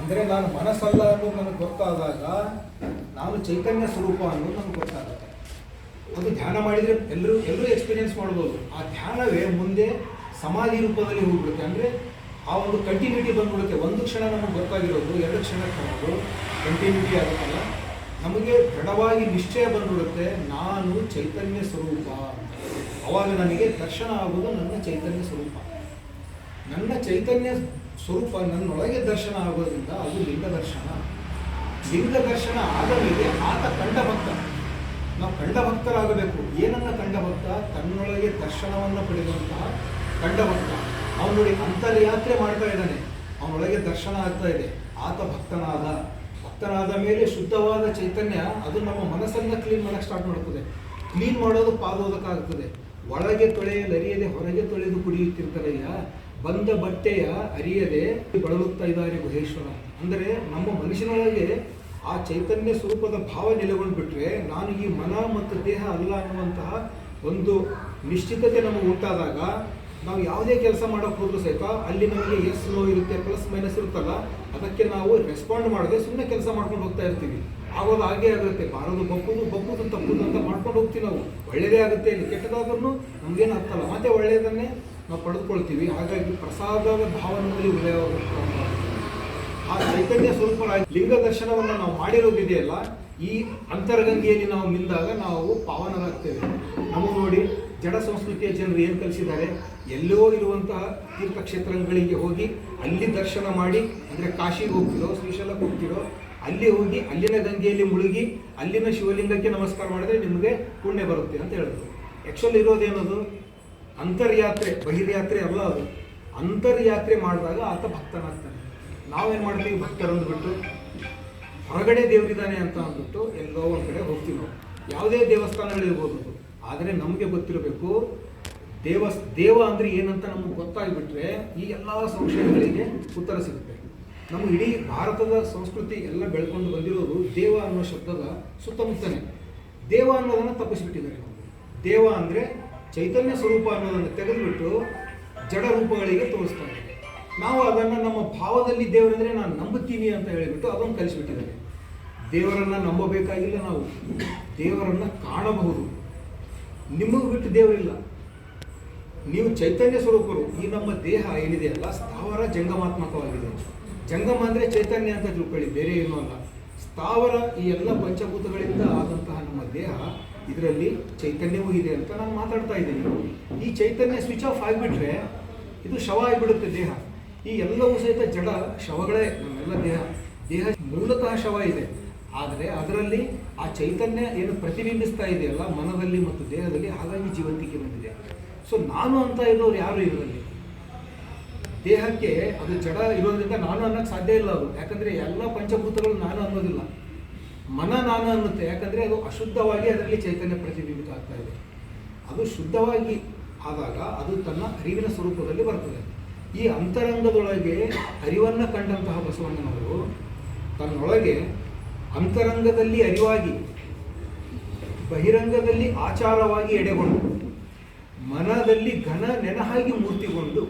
ಅಂದರೆ ನಾನು ಮನಸ್ಸಲ್ಲ ಅನ್ನೋದು ನನಗೆ ಗೊತ್ತಾದಾಗ, ನಾನು ಚೈತನ್ಯ ಸ್ವರೂಪ ಅನ್ನೋದು ನನಗೆ ಗೊತ್ತಾಗುತ್ತೆ. ಧ್ಯಾನ ಮಾಡಿದರೆ ಎಲ್ಲರೂ ಎಲ್ಲರೂ ಎಕ್ಸ್ಪೀರಿಯನ್ಸ್ ಮಾಡ್ಬೋದು. ಆ ಧ್ಯಾನವೇ ಮುಂದೆ ಸಮಾಧಿ ರೂಪದಲ್ಲಿ ಹೋಗ್ಬಿಡುತ್ತೆ. ಅಂದರೆ ಆ ಒಂದು ಕಂಟಿನ್ಯೂಟಿ ಬಂದ್ಬಿಡುತ್ತೆ. ಒಂದು ಕ್ಷಣ ನಮಗೆ ಗೊತ್ತಾಗಿರೋದು, ಎರಡು ಕ್ಷಣ ಕಾಣೋದು ಕಂಟಿನ್ಯೂಟಿ ಆಗುತ್ತಲ್ಲ. ನಮಗೆ ದೃಢವಾಗಿ ನಿಶ್ಚಯ ಬಂದ್ಬಿಡುತ್ತೆ, ನಾನು ಚೈತನ್ಯ ಸ್ವರೂಪ. ಅವಾಗ ನನಗೆ ದರ್ಶನ ಆಗೋದು ನನ್ನ ಚೈತನ್ಯ ಸ್ವರೂಪ. ನನ್ನ ಚೈತನ್ಯ ಸ್ವರೂಪ ನನ್ನೊಳಗೆ ದರ್ಶನ ಆಗೋದ್ರಿಂದ ಅದು ಲಿಂಗ ದರ್ಶನ ಲಿಂಗ ದರ್ಶನ ಆದ ಮೇಲೆ ಆತ ಕಂಡ ಭಕ್ತ. ನಾವು ಕಂಡ ಭಕ್ತರಾಗಬೇಕು ಏನನ್ನ ಕಂಡ ಭಕ್ತ ತನ್ನೊಳಗೆ ದರ್ಶನವನ್ನು ಪಡೆದಂತಹ ಕಂಡ ಭಕ್ತ ಅವನು ನೋಡಿ ಅಂತರ್ಯಾತ್ರೆ ಮಾಡ್ತಾ ಇದ್ದಾನೆ. ಅವನೊಳಗೆ ದರ್ಶನ ಆಗ್ತಾ ಇದೆ. ಆತ ಭಕ್ತನಾದ. ಭಕ್ತನಾದ ಮೇಲೆ ಶುದ್ಧವಾದ ಚೈತನ್ಯ, ಅದು ನಮ್ಮ ಮನಸ್ಸನ್ನ ಕ್ಲೀನ್ ಮಾಡಕ್ಕೆ ಸ್ಟಾರ್ಟ್ ಮಾಡ್ತದೆ. ಕ್ಲೀನ್ ಮಾಡೋದು ಪಾದೋದಕ್ಕಾಗ್ತದೆ ಒಳಗೆ ತೊಳೆಯಲರಿಯದೆ ಹೊರಗೆ ತೊಳೆದು ಕುಡಿಯುತ್ತಿರ್ತಾರಯ್ಯ. ಬಂದ ಬಟ್ಟೆಯ ಅರಿಯದೆ ಬಳಲುತ್ತಾ ಇದ್ದಾರೆ ಗುಹೇಶ್ವರ. ಅಂದರೆ ನಮ್ಮ ಮನುಷ್ಯನೊಳಗೆ ಆ ಚೈತನ್ಯ ಸ್ವರೂಪದ ಭಾವ ನೆಲೆಗೊಂಡು ಬಿಟ್ಟರೆ ನಾನು ಈ ಮನ ಮತ್ತು ದೇಹ ಅಲ್ಲ ಅನ್ನುವಂತಹ ಒಂದು ನಿಶ್ಚಿತತೆ ನಮಗೆ ಉಂಟಾದಾಗ ನಾವು ಯಾವುದೇ ಕೆಲಸ ಮಾಡೋಕೆ ಹೋದ್ರೂ ಸಹಿತ ಅಲ್ಲಿ ನಮಗೆ ಎಸ್ ನೋ ಇರುತ್ತೆ ಪ್ಲಸ್ ಮೈನಸ್ ಇರುತ್ತಲ್ಲ, ಅದಕ್ಕೆ ನಾವು ರೆಸ್ಪಾಂಡ್ ಮಾಡದೆ ಸುಮ್ಮನೆ ಕೆಲಸ ಮಾಡ್ಕೊಂಡು ಹೋಗ್ತಾ ಇರ್ತೀವಿ. ಆಗೋದು ಹಾಗೇ ಆಗುತ್ತೆ. ಬಾರೋದು ಬಪ್ಪುದು ಬಪ್ಪುದು ತಪ್ಪುದು ಅಂತ ಮಾಡ್ಕೊಂಡು ಹೋಗ್ತೀವಿ ನಾವು. ಒಳ್ಳೆಯದೇ ಆಗುತ್ತೆ ಇಲ್ಲಿ ಕೆಟ್ಟದಾದ್ರೂ ನಮಗೇನು ಅರ್ಥಲ್ಲ. ಮತ್ತೆ ಒಳ್ಳೆಯದನ್ನೇ ನಾವು ಪಡೆದುಕೊಳ್ತೀವಿ. ಹಾಗಾಗಿ ಪ್ರಸಾದದ ಭಾವನೆಯಲ್ಲಿ ಉದಯವಾಗುತ್ತೆ ಆ ಚೈತನ್ಯ ಸ್ವರೂಪ ಲಿಂಗ ದರ್ಶನವನ್ನು ನಾವು ಮಾಡಿರೋದಿದೆಯಲ್ಲ ಈ ಅಂತರಗಂಗೆಯಲ್ಲಿ ನಾವು ಮಿಂದಾಗ ನಾವು ಪಾವನರಾಗ್ತೇವೆ. ನಮಗೆ ನೋಡಿ, ಜಡ ಸಂಸ್ಕೃತಿಯ ಜನರು ಏನು ಕಲಿಸಿದ್ದಾರೆ? ಎಲ್ಲೋ ಇರುವಂತಹ ತೀರ್ಥಕ್ಷೇತ್ರಗಳಿಗೆ ಹೋಗಿ ಅಲ್ಲಿ ದರ್ಶನ ಮಾಡಿ, ಅಂದರೆ ಕಾಶಿಗೆ ಹೋಗ್ತಿರೋ, ಶ್ರೀಶೈಲಕ್ಕೆ ಹೋಗ್ತಿರೋ, ಅಲ್ಲಿ ಹೋಗಿ ಅಲ್ಲಿನ ಗಂಗೆಯಲ್ಲಿ ಮುಳುಗಿ, ಅಲ್ಲಿನ ಶಿವಲಿಂಗಕ್ಕೆ ನಮಸ್ಕಾರ ಮಾಡಿದ್ರೆ ನಿಮಗೆ ಪುಣ್ಯ ಬರುತ್ತೆ ಅಂತ ಹೇಳಿದ್ರು ಆ್ಯಕ್ಚುಲಿ ಇರೋದೇನದು ಅಂತರ್ಯಾತ್ರೆ, ಬಹಿರ್ಯಾತ್ರೆ ಅಲ್ಲ ಅದು. ಅಂತರ್ಯಾತ್ರೆ ಮಾಡಿದಾಗ ಆತ ಭಕ್ತನಾಗ್ತಾನೆ. ನಾವೇನು ಮಾಡ್ತೀವಿ ಭಕ್ತರನ್ನು ಬಿಟ್ಟು ಹೊರಗಡೆ ದೇವರಿದ್ದಾನೆ ಅಂತ ಅಂದ್ಬಿಟ್ಟು ಎಲ್ಲೋ ಒಂದು ಕಡೆ ಹೋಗ್ತೀವಿ ನಾವು. ಯಾವುದೇ ದೇವಸ್ಥಾನಗಳಿರ್ಬೋದು. ಆದರೆ ನಮಗೆ ಗೊತ್ತಿರಬೇಕು, ದೇವ ದೇವ ಅಂದರೆ ಏನಂತ ನಮಗೆ ಗೊತ್ತಾಗಿಬಿಟ್ರೆ ಈ ಎಲ್ಲ ಸಂಶಯಗಳಿಗೆ ಉತ್ತರ ಸಿಗುತ್ತೆ. ನಮ್ಮ ಇಡೀ ಭಾರತದ ಸಂಸ್ಕೃತಿ ಎಲ್ಲ ಬೆಳ್ಕೊಂಡು ಬಂದಿರೋದು ದೇವ ಅನ್ನೋ ಶಬ್ದದ ಸುತ್ತಮುತ್ತನೆ. ದೇವ ಅನ್ನೋದನ್ನು ತಪ್ಪಿಸಿಬಿಟ್ಟಿದ್ದಾರೆ ದೇವ ಅಂದರೆ ಚೈತನ್ಯ ಸ್ವರೂಪ ಅನ್ನೋದನ್ನು ತೆಗೆದುಬಿಟ್ಟು ಜಡ ರೂಪಗಳಿಗೆ ತೋರಿಸ್ತಾ ಇದ್ದಾರೆ ನಾವು ಅದನ್ನು ನಮ್ಮ ಭಾವದಲ್ಲಿ ದೇವರಂದ್ರೆ ನಾನು ನಂಬುತ್ತೀನಿ ಅಂತ ಹೇಳಿಬಿಟ್ಟು ಅದನ್ನು ಕಲಿಸಿಬಿಟ್ಟಿದ್ದಾರೆ. ದೇವರನ್ನು ನಂಬಬೇಕಾಗಿಲ್ಲ ನಾವು, ದೇವರನ್ನು ಕಾಣಬಹುದು. ನಿಮಗೆ ಬಿಟ್ಟು ದೇವರಿಲ್ಲ. ನೀವು ಚೈತನ್ಯ ಸ್ವರೂಪರು, ಈ ನಮ್ಮ ದೇಹ ಏನಿದೆ ಅಲ್ಲ, ಸ್ಥಾವರ ಜಂಗಮಾತ್ಮಕವಾಗಿದೆ. ಜಂಗಮ ಅಂದರೆ ಚೈತನ್ಯ ಅಂತ ತಿಳ್ಕೊಳ್ಳಿ, ಬೇರೆ ಏನೂ ಅಲ್ಲ. ಸ್ಥಾವರ ಈ ಎಲ್ಲ ಪಂಚಭೂತಗಳಿಂದ ಆದಂತಹ ನಮ್ಮ ದೇಹ, ಇದರಲ್ಲಿ ಚೈತನ್ಯವೂ ಇದೆ ಅಂತ ನಾನು ಮಾತಾಡ್ತಾ ಇದ್ದೀನಿ. ಈ ಚೈತನ್ಯ ಸ್ವಿಚ್ ಆಫ್ ಆಗಿಬಿಟ್ರೆ ಇದು ಶವ ಆಗಿಬಿಡುತ್ತೆ ದೇಹ. ಈ ಎಲ್ಲವೂ ಸಹಿತ ಜಡ ಶವಗಳೇ ನಮ್ಮೆಲ್ಲ ದೇಹ. ದೇಹ ಮೂಲತಃ ಶವ ಇದೆ. ಆದರೆ ಅದರಲ್ಲಿ ಆ ಚೈತನ್ಯ ಏನು ಪ್ರತಿಬಿಂಬಿಸ್ತಾ ಇದೆಯಲ್ಲ, ಮನದಲ್ಲಿ ಮತ್ತು ದೇಹದಲ್ಲಿ, ಹಾಗಾಗಿ ಜೀವಂತಿಕೆ ಬಂದಿದೆ. ಸೊ ನಾನು ಅಂತ ಇರೋರು ಯಾರು ಇದರಲ್ಲಿ ದೇಹಕ್ಕೆ ಅದು ಜಡ ಇರೋದ್ರಿಂದ ನಾನು ಅನ್ನೋಕ್ಕೆ ಸಾಧ್ಯ ಇಲ್ಲ ಅದು. ಯಾಕಂದರೆ ಎಲ್ಲ ಪಂಚಭೂತಗಳು ನಾನು ಅನ್ನೋದಿಲ್ಲ. ಮನ ನಾನು ಅನ್ನುತ್ತೆ. ಯಾಕಂದರೆ ಅದು ಅಶುದ್ಧವಾಗಿ ಅದರಲ್ಲಿ ಚೈತನ್ಯ ಪ್ರತಿಬಿಂಬಿತ ಆಗ್ತಾ ಇದೆ. ಅದು ಶುದ್ಧವಾಗಿ ಆದಾಗ ಅದು ತನ್ನ ಅರಿವಿನ ಸ್ವರೂಪದಲ್ಲಿ ಬರ್ತದೆ. ಈ ಅಂತರಂಗದೊಳಗೆ ಅರಿವನ್ನು ಕಂಡಂತಹ ಬಸವಣ್ಣನವರು ತನ್ನೊಳಗೆ ಅಂತರಂಗದಲ್ಲಿ ಅರಿವಾಗಿ, ಬಹಿರಂಗದಲ್ಲಿ ಆಚಾರವಾಗಿ ಎಡೆಗೊಂಡು, ಮನದಲ್ಲಿ ಘನ ನೆನಹಾಗಿ ಮೂರ್ತಿಗೊಂಡು,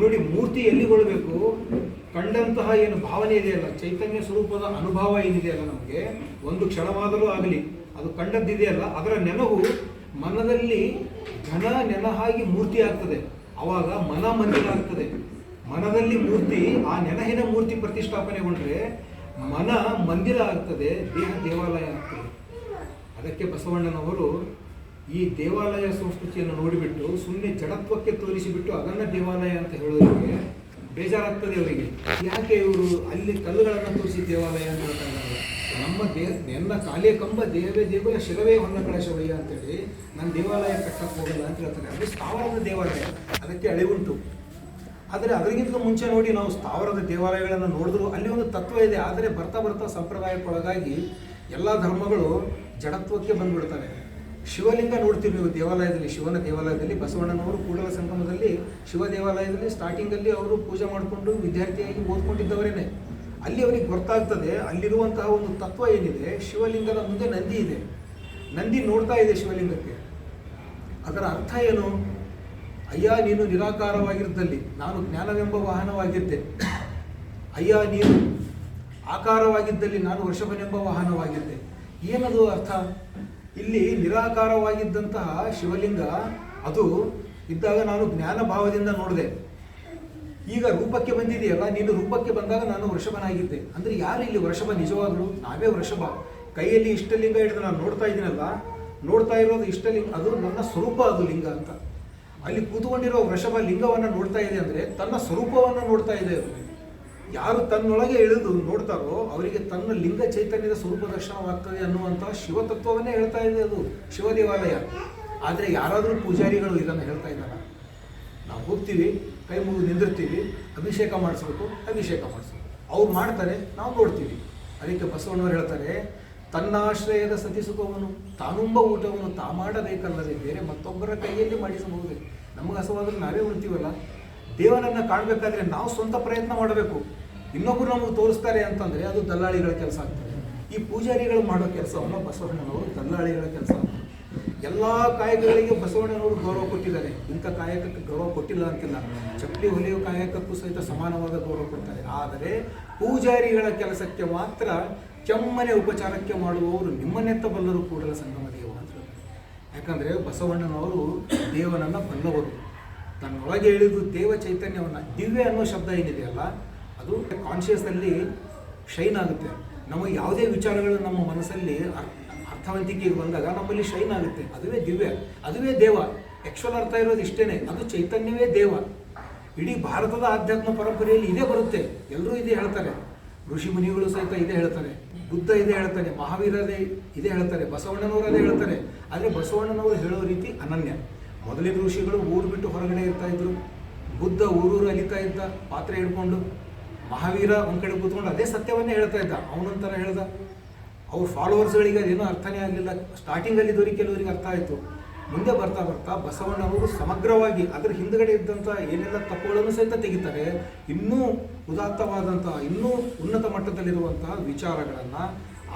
ನೋಡಿ ಮೂರ್ತಿ ಎಲ್ಲಿಗೊಳ್ಬೇಕು ಕಂಡಂತಹ ಏನು ಭಾವನೆ ಇದೆಯಲ್ಲ ಚೈತನ್ಯ ಸ್ವರೂಪದ ಅನುಭವ ಏನಿದೆಯಲ್ಲ ನಮಗೆ? ಒಂದು ಕ್ಷಣವಾದರೂ ಆಗಲಿ, ಅದು ಕಂಡದ್ದಿದೆಯಲ್ಲ ಅದರ ನೆನವು ಮನದಲ್ಲಿ ಘನ ನೆನಹಾಗಿ ಮೂರ್ತಿ ಆಗ್ತದೆ ಅವಾಗ ಮನ ಮಂದಿರ ಆಗ್ತದೆ ಮನದಲ್ಲಿ ಮೂರ್ತಿ, ಆ ನೆನಹಿನ ಮೂರ್ತಿ ಪ್ರತಿಷ್ಠಾಪನೆಗೊಂಡ್ರೆ ಮನ ಮಂದಿರ ಆಗ್ತದೆ, ದೇಹ ದೇವಾಲಯ ಆಗ್ತದೆ. ಅದಕ್ಕೆ ಬಸವಣ್ಣನವರು ಈ ದೇವಾಲಯ ಸಂಸ್ಕೃತಿಯನ್ನು ನೋಡಿಬಿಟ್ಟು ಸುಮ್ಮನೆ ಜಡತ್ವಕ್ಕೆ ತೋರಿಸಿಬಿಟ್ಟು ಅದನ್ನು ದೇವಾಲಯ ಅಂತ ಹೇಳೋದಕ್ಕೆ ಬೇಜಾರಾಗ್ತದೆ ಅವರಿಗೆ. ಯಾಕೆ ಇವರು ಅಲ್ಲಿ ಕಲ್ಲುಗಳನ್ನು ತೋರಿಸಿ ದೇವಾಲಯ ಅಂತ ಹೇಳ್ತಾ ಇದ್ದಾರೆ ನಮ್ಮ ದೇ ನನ್ನ ಕಾಲಿಯ ಕಂಬ ದೇವೇ ದೇಗುಲ ಶಿರವೇ ಹೊನ್ನ ಕಳಶವಯ್ಯ ಅಂತೇಳಿ ನನ್ನ ದೇವಾಲಯ ಕಟ್ಟಕ್ಕೆ ಹೋಗಲ್ಲ ಅಂತ ಹೇಳ್ತಾರೆ. ಅದು ಸ್ಥಾವರದ ದೇವಾಲಯ. ಅದಕ್ಕೆ ಅಳಿವುಂಟು ಆದರೆ ಅದರಿಗಿಂತ ಮುಂಚೆ ನೋಡಿ ನಾವು ಸ್ಥಾವರದ ದೇವಾಲಯಗಳನ್ನು ನೋಡಿದ್ರು, ಅಲ್ಲಿ ಒಂದು ತತ್ವ ಇದೆ. ಆದರೆ ಬರ್ತಾ ಬರ್ತಾ ಸಂಪ್ರದಾಯಕ್ಕೊಳಗಾಗಿ ಎಲ್ಲ ಧರ್ಮಗಳು ಜಡತ್ವಕ್ಕೆ ಬಂದ್ಬಿಡ್ತವೆ. ಶಿವಲಿಂಗ ನೋಡ್ತೀವಿ ನೀವು ದೇವಾಲಯದಲ್ಲಿ, ಶಿವನ ದೇವಾಲಯದಲ್ಲಿ, ಬಸವಣ್ಣನವರು ಕೂಡಲ ಸಂಗಮದಲ್ಲಿ, ಶಿವ ದೇವಾಲಯದಲ್ಲಿ ಸ್ಟಾರ್ಟಿಂಗಲ್ಲಿ ಅವರು ಪೂಜೆ ಮಾಡಿಕೊಂಡು ವಿದ್ಯಾರ್ಥಿಯಾಗಿ ಓದ್ಕೊಂಡಿದ್ದವರೇನೆ. ಅಲ್ಲಿ ಅವರಿಗೆ ಗೊತ್ತಾಗ್ತದೆ ಅಲ್ಲಿರುವಂತಹ ಒಂದು ತತ್ವ ಏನಿದೆ, ಶಿವಲಿಂಗದ ಮುಂದೆ ನಂದಿ ಇದೆ. ನಂದಿ ನೋಡ್ತಾ ಇದೆ ಶಿವಲಿಂಗಕ್ಕೆ. ಅದರ ಅರ್ಥ ಏನು? ಅಯ್ಯ, ನೀನು ನಿರಾಕಾರವಾಗಿದ್ದಲ್ಲಿ, ನಾನು ಜ್ಞಾನವೆಂಬ ವಾಹನವಾಗಿದ್ದೆ. ಅಯ್ಯ, ನೀನು ಆಕಾರವಾಗಿದ್ದಲ್ಲಿ, ನಾನು ವೃಷಭನೆಂಬ ವಾಹನವಾಗಿದ್ದೆ. ಏನದು ಅರ್ಥ? ಇಲ್ಲಿ ನಿರಾಕಾರವಾಗಿದ್ದಂತಹ ಶಿವಲಿಂಗ, ಅದು ಇದ್ದಾಗ ನಾನು ಜ್ಞಾನ ಭಾವದಿಂದ ನೋಡಿದೆ. ಈಗ ರೂಪಕ್ಕೆ ಬಂದಿದೆಯಲ್ಲ, ನೀನು ರೂಪಕ್ಕೆ ಬಂದಾಗ ನಾನು ವೃಷಭನಾಗಿದ್ದೆ. ಅಂದ್ರೆ ಯಾರು ಇಲ್ಲಿ ವೃಷಭ ನಿಜವಾಗ್ಲು? ನಾವೇ ವೃಷಭ. ಕೈಯಲ್ಲಿ ಇಷ್ಟಲಿಂಗ ಹಿಡಿದು ನಾನು ನೋಡ್ತಾ ಇದ್ದೀನಲ್ಲ, ನೋಡ್ತಾ ಇರೋದು ಇಷ್ಟಲಿಂಗ, ಅದು ನನ್ನ ಸ್ವರೂಪ, ಅದು ಲಿಂಗ ಅಂತ. ಅಲ್ಲಿ ಕೂತ್ಕೊಂಡಿರೋ ವೃಷಭ ಲಿಂಗವನ್ನು ನೋಡ್ತಾ ಇದೆ ಅಂದ್ರೆ ತನ್ನ ಸ್ವರೂಪವನ್ನು ನೋಡ್ತಾ ಇದೆ. ಯಾರು ತನ್ನೊಳಗೆ ಇಳಿದು ನೋಡ್ತಾರೋ ಅವರಿಗೆ ತನ್ನ ಲಿಂಗ ಚೈತನ್ಯದ ಸ್ವರೂಪ ದರ್ಶನವಾಗ್ತದೆ ಅನ್ನುವಂತಹ ಶಿವತತ್ವವನ್ನೇ ಹೇಳ್ತಾ ಇದೆ ಅದು ಶಿವ ದೇವಾಲಯ ಆದರೆ ಯಾರಾದರೂ ಪೂಜಾರಿಗಳು ಇದನ್ನು ಹೇಳ್ತಾ ಇದ್ದಾರ? ನಾವು ಹೋಗ್ತೀವಿ, ಕೈ ಮುಗಿದು ನಿಂದಿರ್ತೀವಿ, ಅಭಿಷೇಕ ಮಾಡಿಸ್ಬೇಕು ಅಭಿಷೇಕ ಮಾಡಿಸ್ಬೇಕು. ಅವ್ರು ಮಾಡ್ತಾರೆ, ನಾವು ನೋಡ್ತೀವಿ. ಅದಕ್ಕೆ ಬಸವಣ್ಣವರು ಹೇಳ್ತಾರೆ, ತನ್ನಾಶ್ರಯದ ಸತಿಸುಖವನ್ನು ತಾನುಂಬ ಊಟವನ್ನು ತಾ ಮಾಡಬೇಕಲ್ಲದೆ ಬೇರೆ ಮತ್ತೊಬ್ಬರ ಕೈಯಲ್ಲಿ ಮಾಡಿಸಬಹುದೇ? ನಮಗೆ ಹಸವಾದ್ರೆ ನಾವೇ ಉಳ್ತೀವಲ್ಲ ದೇವರನ್ನು ಕಾಣಬೇಕಾದ್ರೆ ನಾವು ಸ್ವಂತ ಪ್ರಯತ್ನ ಮಾಡಬೇಕು. ಇನ್ನೊಬ್ಬರು ನಮಗೆ ತೋರಿಸ್ತಾರೆ ಅಂತಂದರೆ ಅದು ದಲ್ಲಾಳಿಗಳ ಕೆಲಸ ಆಗ್ತದೆ. ಈ ಪೂಜಾರಿಗಳು ಮಾಡೋ ಕೆಲಸವನ್ನು ಬಸವಣ್ಣನವರು ದಲ್ಲಾಳಿಗಳ ಕೆಲಸ ಎಲ್ಲ ಕಾಯಕಗಳಿಗೆ ಬಸವಣ್ಣನವರು ಗೌರವ ಕೊಟ್ಟಿದ್ದಾರೆ. ಇಂಥ ಕಾಯಕಕ್ಕೆ ಗೌರವ ಕೊಟ್ಟಿಲ್ಲ ಅಂತಿಲ್ಲ. ಚಪ್ಪಲಿ ಹೊಲಿಯುವ ಕಾಯಕಕ್ಕೂ ಸಹಿತ ಸಮಾನವಾದ ಗೌರವ ಕೊಡ್ತಾರೆ. ಆದರೆ ಪೂಜಾರಿಗಳ ಕೆಲಸಕ್ಕೆ ಮಾತ್ರ ಕೆಮ್ಮನೆ ಉಪಚಾರಕ್ಕೆ ಮಾಡುವವರು ನಿಮ್ಮನ್ನೆತ್ತಬಲ್ಲರು ಕೂಡಲ ಸಂಗಮ ದೇವ ಅಂತ. ಯಾಕಂದ್ರೆ ಬಸವಣ್ಣನವರು ದೇವನನ್ನು ಬಲ್ಲವರು. ತನ್ನೊಳಗೆ ಇಳಿದು ದೇವ ಚೈತನ್ಯವನ್ನ, ದಿವ್ಯ ಅನ್ನೋ ಶಬ್ದ ಏನಿದೆಯಲ್ಲ ಅದು ಕಾನ್ಷಿಯಸ್ನಲ್ಲಿ ಶೈನ್ ಆಗುತ್ತೆ. ನಮಗೆ ಯಾವುದೇ ವಿಚಾರಗಳು ನಮ್ಮ ಮನಸ್ಸಲ್ಲಿ ಅರ್ಥವಂತಿಕೆಗೆ ಬಂದಾಗ ನಮ್ಮಲ್ಲಿ ಶೈನ್ ಆಗುತ್ತೆ. ಅದುವೇ ದಿವ್ಯ, ಅದುವೇ ದೇವ. ಆ್ಯಕ್ಚುಲ್ ಅರ್ಥ ಇರೋದು ಇಷ್ಟೇ ಅದು ಚೈತನ್ಯವೇ ದೇವ. ಇಡೀ ಭಾರತದ ಆಧ್ಯಾತ್ಮ ಪರಂಪರೆಯಲ್ಲಿ ಇದೇ ಬರುತ್ತೆ. ಎಲ್ಲರೂ ಇದೇ ಹೇಳ್ತಾರೆ. ಋಷಿ ಮುನಿಗಳು ಸಹಿತ ಇದೇ ಹೇಳ್ತಾರೆ. ಬುದ್ಧ ಇದೇ ಹೇಳ್ತಾನೆ ಮಹಾವೀರರೇ ಇದೇ ಹೇಳ್ತಾರೆ. ಬಸವಣ್ಣನವರು ಅದೇ ಹೇಳ್ತಾರೆ. ಆದರೆ ಬಸವಣ್ಣನವರು ಹೇಳೋ ರೀತಿ ಅನನ್ಯ. ಮೊದಲಿನ ಋಷಿಗಳು ಊರು ಬಿಟ್ಟು ಹೊರಗಡೆ ಇರ್ತಾ ಇದ್ರು. ಬುದ್ಧ ಊರೂರು ಅಲಿತಾ ಇದ್ದ, ಪಾತ್ರೆ ಹಿಡ್ಕೊಂಡು ಮಹಾವೀರ ಒಂದ್ ಕಡೆ ಕೂತ್ಕೊಂಡು ಅದೇ ಸತ್ಯವನ್ನೇ ಹೇಳ್ತಾ ಇದ್ದ. ಅವನೊಂಥರ ಹೇಳ್ದ. ಅವ್ರ ಫಾಲೋವರ್ಸ್ಗಳಿಗೆ ಅದೇನೋ ಅರ್ಥನೇ ಆಗಲಿಲ್ಲ. ಸ್ಟಾರ್ಟಿಂಗಲ್ಲಿ ಇದ್ದವರಿಗೆ ಕೆಲವರಿಗೆ ಅರ್ಥ ಆಯಿತು. ಮುಂದೆ ಬರ್ತಾ ಬರ್ತಾ ಬಸವಣ್ಣವರು ಸಮಗ್ರವಾಗಿ ಅದರ ಹಿಂದ್ಗಡೆ ಇದ್ದಂಥ ಏನೆಲ್ಲ ತಪ್ಪುಗಳನ್ನು ಸಹಿತ ತೆಗಿತಾರೆ, ಇನ್ನೂ ಉದಾತ್ತವಾದಂತಹ ಇನ್ನೂ ಉನ್ನತ ಮಟ್ಟದಲ್ಲಿರುವಂತಹ ವಿಚಾರಗಳನ್ನು,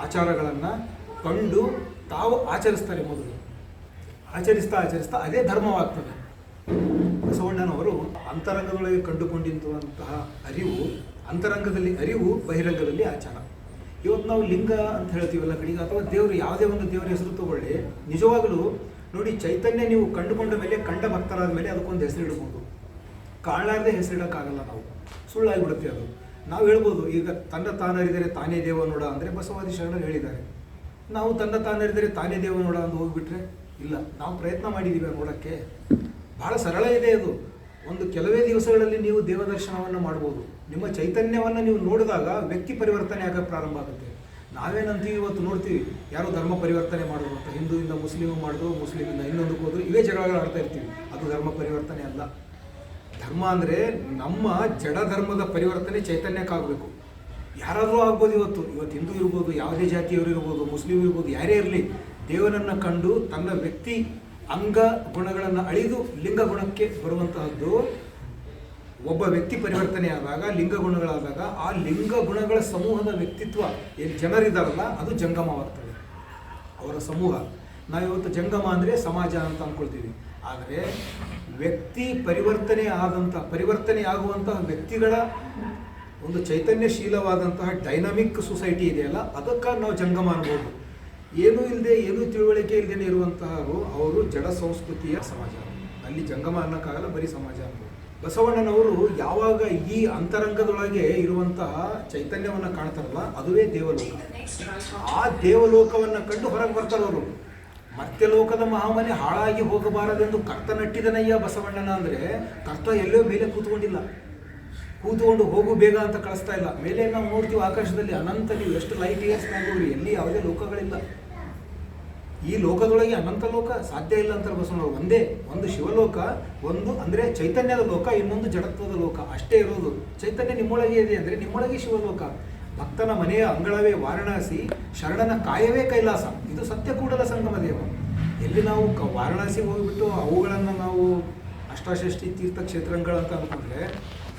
ಆಚಾರಗಳನ್ನು ಕಂಡು ತಾವು ಆಚರಿಸ್ತಾರೆ ಮೊದಲು. ಆಚರಿಸ್ತಾ ಆಚರಿಸ್ತಾ ಅದೇ ಧರ್ಮವಾಗ್ತದೆ. ಬಸವಣ್ಣನವರು ಅಂತರಂಗದೊಳಗೆ ಕಂಡುಕೊಂಡಿರುವಂತಹ ಅರಿವು, ಅಂತರಂಗದಲ್ಲಿ ಅರಿವು, ಬಹಿರಂಗದಲ್ಲಿ ಆಚಾರ. ಇವತ್ತು ನಾವು ಲಿಂಗ ಅಂತ ಹೇಳ್ತೀವಲ್ಲ ಕಡೆಗೆ ಅಥವಾ ದೇವರು ಯಾವುದೇ ಒಂದು ದೇವರ ಹೆಸರು ತಗೊಳ್ಳಿ, ನಿಜವಾಗಲೂ ನೋಡಿ ಚೈತನ್ಯ ನೀವು ಕಂಡುಕೊಂಡ ಮೇಲೆ, ಕಂಡ ಭಕ್ತರಾದ ಮೇಲೆ ಅದಕ್ಕೊಂದು ಹೆಸರು ಇಡ್ಬೋದು. ಕಾಣಲಾರದೆ ಹೆಸರಿಡೋಕ್ಕಾಗಲ್ಲ ನಾವು. ಸುಳ್ಳಾಗಿಬಿಡುತ್ತೆ ಅದು. ನಾವು ಹೇಳ್ಬೋದು, ಈಗ ತನ್ನ ತಾನರಿದರೆ ತಾನೇ ದೇವ ನೋಡ ಅಂದರೆ ಬಸವಾದಿ ಶರಣರು ಹೇಳಿದ್ದಾರೆ. ನಾವು ತನ್ನ ತಾನರಿದರೆ ತಾನೇ ದೇವ ನೋಡ ಅಂತ ಹೋಗಿಬಿಟ್ರೆ ಇಲ್ಲ. ನಾವು ಪ್ರಯತ್ನ ಮಾಡಿದ್ದೀವಿ ನೋಡೋಕ್ಕೆ. ಬಹಳ ಸರಳ ಇದೆ ಅದು. ಒಂದು ಕೆಲವೇ ದಿವಸಗಳಲ್ಲಿ ನೀವು ದೇವದರ್ಶನವನ್ನು ಮಾಡ್ಬೋದು. ನಿಮ್ಮ ಚೈತನ್ಯವನ್ನು ನೀವು ನೋಡಿದಾಗ ವ್ಯಕ್ತಿ ಪರಿವರ್ತನೆ ಆಗಕ್ಕೆ ಪ್ರಾರಂಭ ಆಗುತ್ತೆ. ನಾವೇನಂತೀವಿ ಇವತ್ತು ನೋಡ್ತೀವಿ, ಯಾರು ಧರ್ಮ ಪರಿವರ್ತನೆ ಮಾಡೋದು ಅಂತ. ಹಿಂದೂಯಿಂದ ಮುಸ್ಲಿಮ್ ಮಾಡೋದು ಮುಸ್ಲಿಮಿಂದ ಇನ್ನೊಂದಕ್ಕೆ ಹೋದ್ರು, ಇವೇ ಜಗಳಗಳು ಆಡ್ತಾ ಇರ್ತೀವಿ. ಅದು ಧರ್ಮ ಪರಿವರ್ತನೆ ಅಲ್ಲ. ಧರ್ಮ ಅಂದರೆ ನಮ್ಮ ಜಡ ಧರ್ಮದ ಪರಿವರ್ತನೆ ಚೈತನ್ಯಕ್ಕಾಗಬೇಕು. ಯಾರಾದರೂ ಆಗ್ಬೋದು ಇವತ್ತು. ಇವತ್ತು ಹಿಂದೂ ಇರ್ಬೋದು, ಯಾವುದೇ ಜಾತಿಯವರು ಇರ್ಬೋದು ಮುಸ್ಲಿಂ ಇರ್ಬೋದು, ಯಾರೇ ಇರಲಿ ದೇವರನ್ನು ಕಂಡು ತನ್ನ ವ್ಯಕ್ತಿ ಅಂಗ ಗುಣಗಳನ್ನು ಅಳಿದು ಲಿಂಗ ಗುಣಕ್ಕೆ ಬರುವಂತಹದ್ದು ಒಬ್ಬ ವ್ಯಕ್ತಿ ಪರಿವರ್ತನೆ ಆದಾಗ, ಲಿಂಗ ಗುಣಗಳಾದಾಗ, ಆ ಲಿಂಗ ಗುಣಗಳ ಸಮೂಹದ ವ್ಯಕ್ತಿತ್ವ ಏನು ಜನರಿದ್ದಾರಲ್ಲ ಅದು ಜಂಗಮವಾಗ್ತದೆ. ಅವರ ಸಮೂಹ. ನಾವಿವತ್ತು ಜಂಗಮ ಅಂದರೆ ಸಮಾಜ ಅಂತ ಅಂದ್ಕೊಳ್ತೀವಿ ಆದರೆ ವ್ಯಕ್ತಿ ಪರಿವರ್ತನೆ ಆದಂಥ ಪರಿವರ್ತನೆ ಆಗುವಂತಹ ವ್ಯಕ್ತಿಗಳ ಒಂದು ಚೈತನ್ಯಶೀಲವಾದಂತಹ ಡೈನಾಮಿಕ್ ಸೊಸೈಟಿ ಇದೆಯಲ್ಲ ಅದಕ್ಕಾಗಿ ನಾವು ಜಂಗಮ ಅನ್ಬೋದು. ಏನೂ ಇಲ್ಲದೆ ಏನೂ ತಿಳುವಳಿಕೆ ಇಲ್ಲದೇ ಇರುವಂತಹ ಅವರು ಜಡ ಸಂಸ್ಕೃತಿಯ ಸಮಾಜ. ಅಲ್ಲಿ ಜಂಗಮ ಅನ್ನೋಕ್ಕಾಗಲ್ಲ, ಬರೀ ಸಮಾಜ ಅನ್ಬೋದು. ಬಸವಣ್ಣನವರು ಯಾವಾಗ ಈ ಅಂತರಂಗದೊಳಗೆ ಇರುವಂತಹ ಚೈತನ್ಯವನ್ನು ಕಾಣ್ತಾರಲ್ಲ, ಅದುವೇ ದೇವಲೋಕ. ಆ ದೇವಲೋಕವನ್ನು ಕಂಡು ಹೊರಗೆ ಬರ್ತಾರವರು ಮತ್ತೆ ಲೋಕದ ಮಹಾಮನೆ ಹಾಳಾಗಿ ಹೋಗಬಾರದೆಂದು ಕರ್ತ ನಟ್ಟಿದನಯ್ಯ ಬಸವಣ್ಣನ ಅಂದರೆ, ಕರ್ತ ಎಲ್ಲೋ ಮೇಲೆ ಕೂತ್ಕೊಂಡಿಲ್ಲ. ಕೂತ್ಕೊಂಡು ಹೋಗು ಬೇಗ ಅಂತ ಕಳಿಸ್ತಾ ಇಲ್ಲ. ಮೇಲೆ ನಾವು ನೋಡ್ತೀವಿ ಆಕಾಶದಲ್ಲಿ ಅನಂತ ನೀವು ಎಷ್ಟು ಲೈಟ್ ಇಯರ್ಸ್ ಹೋಗ್ರಿ ಎಲ್ಲಿ ಯಾವುದೇ ಲೋಕಗಳಿಲ್ಲ. ಈ ಲೋಕದೊಳಗೆ ಅನಂತ ಲೋಕ ಸಾಧ್ಯ ಇಲ್ಲ ಅಂತ ಬಸವಣ್ಣ ಒಂದೇ ಒಂದು ಶಿವಲೋಕ, ಒಂದು ಅಂದರೆ ಚೈತನ್ಯದ ಲೋಕ, ಇನ್ನೊಂದು ಜಡತ್ವದ ಲೋಕ. ಅಷ್ಟೇ ಇರೋದು. ಚೈತನ್ಯ ನಿಮ್ಮೊಳಗೆ ಇದೆ ಅಂದರೆ ನಿಮ್ಮೊಳಗೆ ಶಿವಲೋಕ. ಭಕ್ತನ ಮನೆಯ ಅಂಗಳವೇ ವಾರಣಾಸಿ, ಶರಣನ ಕಾಯವೇ ಕೈಲಾಸ. ಇದು ಸತ್ಯ ಕೂಡಲ ಸಂಗಮ ದೇವ. ಎಲ್ಲಿ ನಾವು ಕ ವಾರಣಾಸಿಗೆ ಹೋಗ್ಬಿಟ್ಟು ಅವುಗಳನ್ನು ನಾವು ಅಷ್ಟಾಷಷ್ಟಿ ತೀರ್ಥಕ್ಷೇತ್ರಗಳಂತ ಅಂದ್ಕೊಂಡ್ರೆ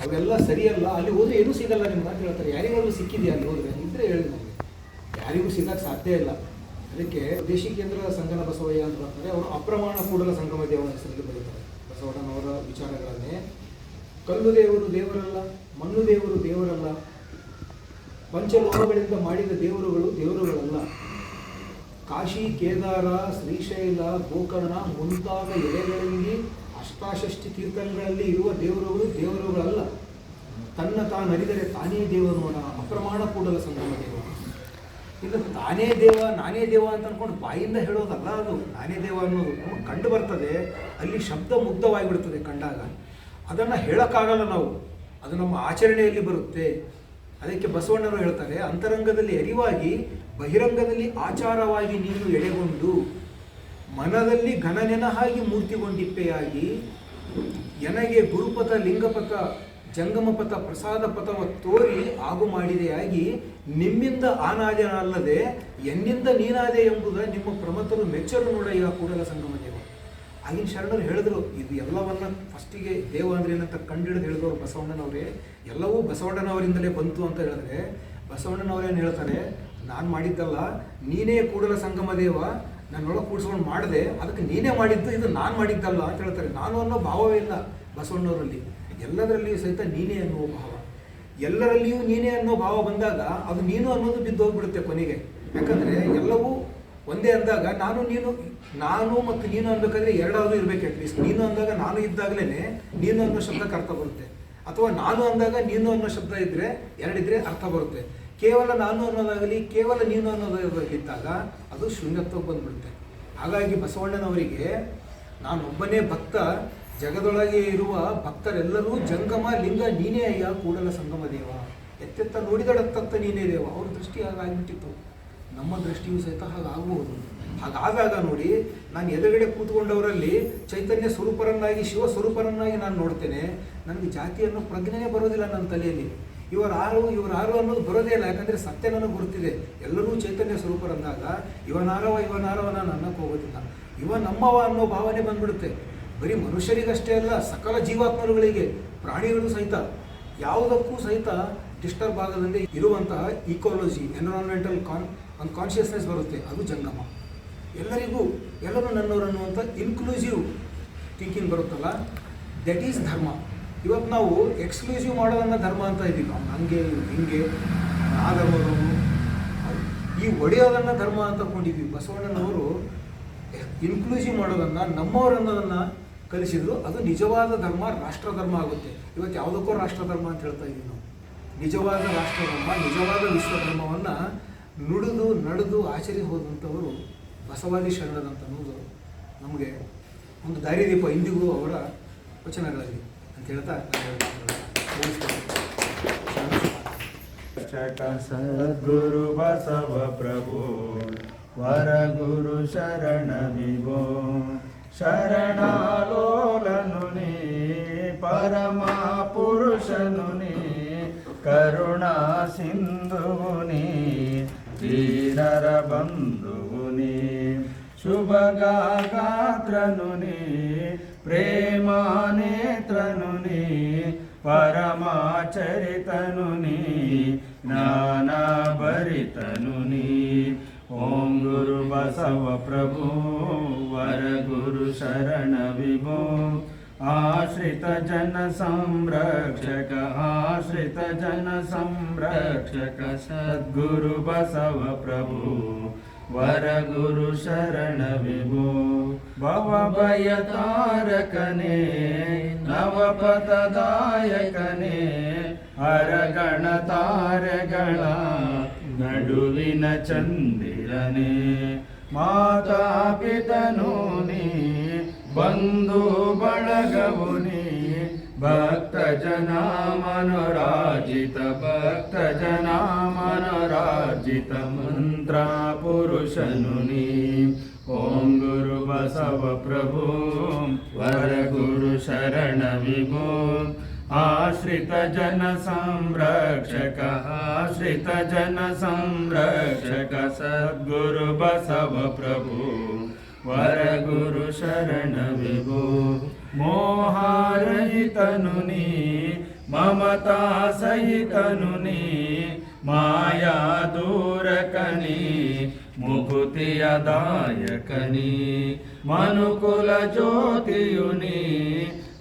ಅವೆಲ್ಲ ಸರಿಯಲ್ಲ. ಅಲ್ಲಿ ಹೋದ್ರೆ ಏನೂ ಸಿಗಲ್ಲ ನಿಮ್ಗೆ ಅಂತ ಹೇಳ್ತಾರೆ. ಯಾರಿಗಾದ್ರೂ ಸಿಕ್ಕಿದೆಯಾ ಅಲ್ಲಿ ಹೋದ್ರೆ? ಇದ್ರೆ ಹೇಳಿ ಯಾರಿಗೂ ಸಿಗಕ್ಕೆ ಸಾಧ್ಯ ಇಲ್ಲ. ಅದಕ್ಕೆ ದೇಶಿ ಕೇಂದ್ರ ಸಂಗನ ಬಸವಯ್ಯ ಅಂತ ಬರ್ತಾರೆ. ಅವರು ಅಪ್ರಮಾಣ ಕೂಡಲ ಸಂಗಮ ದೇವನ ಹೆಸರಲ್ಲಿ ಬರೀತಾರೆ. ಬಸವಣ್ಣನವರ ವಿಚಾರಗಳನ್ನೇ. ಕಲ್ಲು ದೇವರು ದೇವರಲ್ಲ, ಮಣ್ಣು ದೇವರು ದೇವರಲ್ಲ ಪಂಚಲೋಹಗಳಿಂದ ಮಾಡಿದ ದೇವರುಗಳು ದೇವರುಗಳಲ್ಲ. ಕಾಶಿ, ಕೇದಾರ, ಶ್ರೀಶೈಲ, ಗೋಕರ್ಣ ಮುಂತಾದ ಎಲೆಗಳಲ್ಲಿ ಅಷ್ಟಾಷಷ್ಟಿ ಕೀರ್ತನಗಳಲ್ಲಿ ಇರುವ ದೇವರುಗಳು ದೇವರುಗಳಲ್ಲ. ತನ್ನ ತಾನರಿದರೆ ತಾನೇ ದೇವನೋಣ ಅಪ್ರಮಾಣ ಕೂಡಲ ಸಂಗಮ ದೇವ ಇದು ನಾನೇ ದೇವ ನಾನೇ ದೇವ ಅಂತ ಅನ್ಕೊಂಡು ಬಾಯಿಂದ ಹೇಳೋದಲ್ಲ ಅದು. ನಾನೇ ದೇವ ಅನ್ನೋದು ಕಂಡು ಬರ್ತದೆ, ಅಲ್ಲಿ ಶಬ್ದ ಮುಗ್ಧವಾಗಿಬಿಡ್ತದೆ ಕಂಡಾಗ. ಅದನ್ನು ಹೇಳೋಕ್ಕಾಗಲ್ಲ ನಾವು. ಅದು ನಮ್ಮ ಆಚರಣೆಯಲ್ಲಿ ಬರುತ್ತೆ. ಅದಕ್ಕೆ ಬಸವಣ್ಣರು ಹೇಳ್ತಾರೆ, ಅಂತರಂಗದಲ್ಲಿ ಅರಿವಾಗಿ, ಬಹಿರಂಗದಲ್ಲಿ ಆಚಾರವಾಗಿ ನೀನು ಎಡೆಗೊಂಡು ಮನದಲ್ಲಿ ಘನನೆನಹಾಗಿ ಮೂರ್ತಿಗೊಂಡಿಪ್ಪೆಯಾಗಿ, ಎನಗೆ ಗುರುಪಥ ಲಿಂಗಪಥ ಜಂಗಮಪಥ ಪ್ರಸಾದ ಪಥವ ತೋರಿ ಆಗು ಮಾಡಿದೆಯಾಗಿ ನಿಮ್ಮಿಂದ ಆನಾದನಲ್ಲದೆ ಎನ್ನಿಂದ ನೀನಾದೆ ಎಂಬುದ ನಿಮ್ಮ ಪ್ರಮತರು ಮೆಚ್ಚರು ನೋಡಯ್ಯ ಕೂಡಲ ಸಂಗಮ ದೇವ. ಆಗಿನ ಶರಣರು ಹೇಳಿದ್ರು, ಇದು ಎಲ್ಲವನ್ನ ಫಸ್ಟಿಗೆ ದೇವ ಅಂದ್ರೆ ಏನಂತ ಕಂಡಿಡಿದು ಹೇಳಿದವರು ಬಸವಣ್ಣನವರೇ. ಎಲ್ಲವೂ ಬಸವಣ್ಣನವರಿಂದಲೇ ಬಂತು ಅಂತ ಹೇಳಿದ್ರೆ ಬಸವಣ್ಣನವರೇನು ಹೇಳ್ತಾರೆ, ನಾನು ಮಾಡಿದ್ದಲ್ಲ, ನೀನೇ ಕೂಡಲ ಸಂಗಮ ದೇವ, ನನ್ನೊಳಗೆ ಕೂಡಿಸ್ಕೊಂಡು ಮಾಡಿದೆ, ಅದಕ್ಕೆ ನೀನೇ ಮಾಡಿದ್ದು, ಇದು ನಾನು ಮಾಡಿದ್ದಲ್ಲ ಅಂತ ಹೇಳ್ತಾರೆ. ನಾನು ಅನ್ನೋ ಭಾವವೇ ಇಲ್ಲ ಬಸವಣ್ಣವರಲ್ಲಿ. ಎಲ್ಲದರಲ್ಲಿಯೂ ಸಹಿತ ನೀನೇ ಅನ್ನುವ ಭಾವ. ಎಲ್ಲರಲ್ಲಿಯೂ ನೀನೇ ಅನ್ನೋ ಭಾವ ಬಂದಾಗ ಅದು ನೀನು ಅನ್ನೋದು ಬಿದ್ದು ಹೋಗ್ಬಿಡುತ್ತೆ ಕೊನೆಗೆ. ಯಾಕಂದ್ರೆ ಎಲ್ಲವೂ ಒಂದೇ ಅಂದಾಗ ನಾನು ನೀನು, ನಾನು ಮತ್ತು ನೀನು ಅನ್ಬೇಕಾದ್ರೆ ಎರಡಾದರೂ ಇರ್ಬೇಕು ಅಟ್ಲೀಸ್ಟ್ ನೀನು ಅಂದಾಗ ನಾನು ಇದ್ದಾಗಲೇ ನೀನು ಅನ್ನೋ ಶಬ್ದಕ್ಕೆ ಅರ್ಥ ಬರುತ್ತೆ. ಅಥವಾ ನಾನು ಅಂದಾಗ ನೀನು ಅನ್ನೋ ಶಬ್ದ ಇದ್ರೆ ಎರಡಿದ್ರೆ ಅರ್ಥ ಬರುತ್ತೆ. ಕೇವಲ ನಾನು ಅನ್ನೋದಾಗಲಿ, ಕೇವಲ ನೀನು ಅನ್ನೋದಾಗಲಿದ್ದಾಗ ಅದು ಶೂನ್ಯತ್ವಕ್ಕೆ ಬಂದ್ಬಿಡುತ್ತೆ. ಹಾಗಾಗಿ ಬಸವಣ್ಣನವರಿಗೆ ನಾನೊಬ್ಬನೇ ಭಕ್ತ ಜಗದೊಳಗೆ ಇರುವ ಭಕ್ತರೆಲ್ಲರೂ ಜಂಗಮ ಲಿಂಗ ನೀನೇ ಅಯ್ಯ, ಕೂಡಲ ಸಂಗಮ ದೇವ. ಎತ್ತೆತ್ತ ನೋಡಿದಡತ್ತತ್ತ ನೀನೇ ದೇವ. ಅವ್ರ ದೃಷ್ಟಿ ಹಾಗಾಗಿಬಿಟ್ಟಿತ್ತು. ನಮ್ಮ ದೃಷ್ಟಿಯೂ ಸಹಿತ ಹಾಗಾಗಬಹುದು ಹಾಗಾದಾಗ ನೋಡಿ, ನಾನು ಎದುರುಗಡೆ ಕೂತ್ಕೊಂಡವರಲ್ಲಿ ಚೈತನ್ಯ ಸ್ವರೂಪರನ್ನಾಗಿ, ಶಿವ ಸ್ವರೂಪರನ್ನಾಗಿ ನಾನು ನೋಡ್ತೇನೆ. ನನಗೆ ಜಾತಿಯನ್ನು ಪ್ರಜ್ಞೆಯೇ ಬರೋದಿಲ್ಲ ನನ್ನ ತಲೆಯಲ್ಲಿ. ಇವರಾರು ಇವರಾರು ಅನ್ನೋದು ಬರೋದೇ ಇಲ್ಲ. ಯಾಕಂದರೆ ಸತ್ಯ ನನಗೆ ಗುರುತಿದೆ. ಎಲ್ಲರೂ ಚೈತನ್ಯ ಸ್ವರೂಪರಂದಾಗ ಇವನಾರವ ಇವನಾರವ ನಾನು ಹೋಗೋದಿಲ್ಲ ಇವ ನಮ್ಮವ ಅನ್ನೋ ಭಾವನೆ ಬಂದ್ಬಿಡುತ್ತೆ. ಬರೀ ಮನುಷ್ಯರಿಗಷ್ಟೇ ಅಲ್ಲ, ಸಕಲ ಜೀವಾತ್ಮರುಗಳಿಗೆ, ಪ್ರಾಣಿಗಳು ಸಹಿತ, ಯಾವುದಕ್ಕೂ ಸಹಿತ ಡಿಸ್ಟರ್ಬ್ ಆಗದಂತೆ ಇರುವಂತಹ ಈಕೋಲಜಿ ಎನ್ವಿರಾನ್ಮೆಂಟಲ್ ಕಾನ್ ಒಂದು ಕಾನ್ಷಿಯಸ್ನೆಸ್ ಬರುತ್ತೆ, ಅದು ಜಂಗಮ. ಎಲ್ಲರಿಗೂ, ಎಲ್ಲರೂ ನನ್ನವರು ಅನ್ನುವಂಥ ಇನ್ಕ್ಲೂಸಿವ್ ಥಿಂಕಿಂಗ್ ಬರುತ್ತಲ್ಲ ದಟ್ ಈಸ್ ಧರ್ಮ. ಇವತ್ತು ನಾವು ಎಕ್ಸ್ಕ್ಲೂಸಿವ್ ಮಾಡೋದನ್ನು ಧರ್ಮ ಅಂತ ಇದ್ದೀವಿ. ನಾವು ಹಂಗೆ ಹಿಂಗೆ ಆ ಈ ಒಡೆಯೋದನ್ನು ಧರ್ಮ ಅಂತ ಕೊಂಡಿದ್ವಿ ಬಸವಣ್ಣನವರು ಇನ್ಕ್ಲೂಸಿವ್ ಮಾಡೋದನ್ನು, ನಮ್ಮವರನ್ನೋದನ್ನು ಕಲಿಸಿದ್ರು, ಅದು ನಿಜವಾದ ಧರ್ಮ, ರಾಷ್ಟ್ರ ಧರ್ಮ ಆಗುತ್ತೆ. ಇವತ್ತು ಯಾವುದಕ್ಕೂ ರಾಷ್ಟ್ರ ಧರ್ಮ ಅಂತ ಹೇಳ್ತಾ ಇದ್ದೀವಿ ನಾವು. ನಿಜವಾದ ರಾಷ್ಟ್ರ ಧರ್ಮ, ನಿಜವಾದ ವಿಶ್ವ ಧರ್ಮವನ್ನು ನುಡಿದು, ನಡೆದು ಆಚರಿ ಹೋದಂಥವರು ಬಸವಾದಿ ಶರಣರಂತ ಅನ್ನೋದು ನಮಗೆ ಒಂದು ದಾರಿದೀಪ ಇಂದಿಗೂ ಅವರ ವಚನಗಳಲ್ಲಿ ಅಂತ ಹೇಳ್ತಾ ಸದ್ಗುರು ಬಸವ ಪ್ರಭು ವರ ಗುರು ಶರಣ ವಿಭೋ ಶರಣಾಲೋಲನು ನೀ ಪರಮ ಪುರುಷನು ನೀ ಕರುಣಾ ಸಿಂಧುವು ನೀ ದೀನರ ಬಂಧುವು ನೀ ಓಂ ಗುರು ಬಸವ ಪ್ರಭು ವರ ಗುರು ಶರಣ ವಿಭೋ, ಆಶ್ರಿತ ಜನ ಸಂರಕ್ಷಕ, ಆಶ್ರಿತ ಜನ ಸಂರಕ್ಷಕ, ಸದ್ಗುರು ಬಸವ ಪ್ರಭು ವರ ಗುರು ಶರಣ ವಿಭೋ. ಭವ ಭಯ ತಾರಕನೇ ನವಪದದಾಯಕನೇ ಹರಗಣ ತಾರಗಳ ನಡುವಿನ ಚಂದಿರನೇ ಮಾತಾ ಪಿತನು ನೀ ಬಂಧು ಬಳಗವು ನೀ ಭಕ್ತ ಜನ ಮನೋರಾಜಿತ ಭಕ್ತ ಜನ ಮನೋರಾಜಿತ ಮಂತ್ರ ಪುರುಷನು ನೀ ಓಂ ಗುರು ಬಸವ ಪ್ರಭು ವರ ಗುರು ಶರಣ ವಿಭೋ ಆಶ್ರಿತ ಜನ ಸಂರಕ್ಷಕ ಆಶ್ರಿತ ಜನ ಸಂರಕ್ಷಕ ಸದ್ಗುರು ಬಸವ ಪ್ರಭು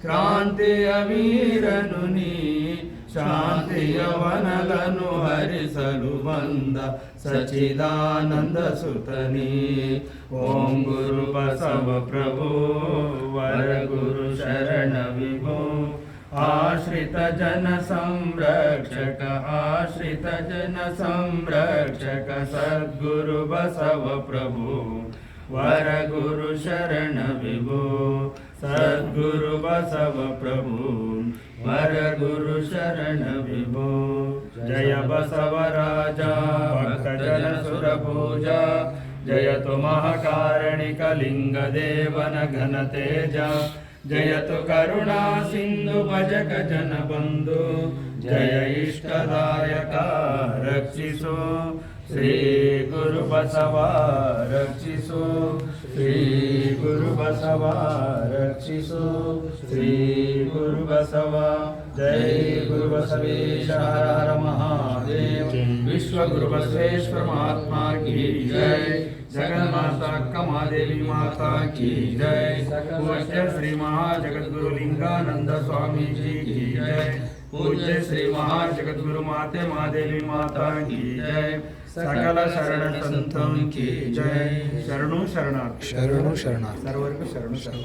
श्रान्तीरनुनी शान्तयवनगनु हसल वन्द सचिदानन्द सुतनी। ॐ गुरु बसव प्रभो वरगुरु शरणविभो आश्रित जन संरक्षक आश्रित जन संरक्षक सद्गुरु बसव प्रभु। ವರ ಗುರು ಶರಣ ವಿಭೋ ಜನ ಜನ ಸದ್ಗುರು ಬಸವ ಪ್ರಭು ವರ ಗುರು ಶರಣ ವಿಭೋ ಜಯ ಬಸವ ಶರಣ ಜಯ ಬಸವರಾಜ ಭಕ್ತ ಜನ ಸುರ ಪೂಜಾ ಜಯತು ಮಹಾಕಾರಣಿಕ ತೇಜ ಜಯತು ಕರುಣಾ ಸಿಂಧು ಭಜಕ ಜನ ಬಂಧು, ಜಯ ಇಷ್ಟದಾಯಕ ರಕ್ಷಿಸೋ ಶ್ರೀ गुरु बसवा रक्षिसो, श्री गुरु बसवा रक्षिसो, श्री गुरु बसवा। जय गुरु बसवेश, हर हर महादेव। विश्व गुरु बसवेश्वर महात्मा की जय। जगन माता कमा देवी माता की जय। श्री महाजगद गुरु लिंगानंद स्वामी जी की जय। पूज्य श्री महाजगद्गुरु माते महादेवी माता की जय। सकल शरण संतों की जय। शरणु शरणार्थ। शरणु शरणार्थ। सर्वर्ग शरण शरण।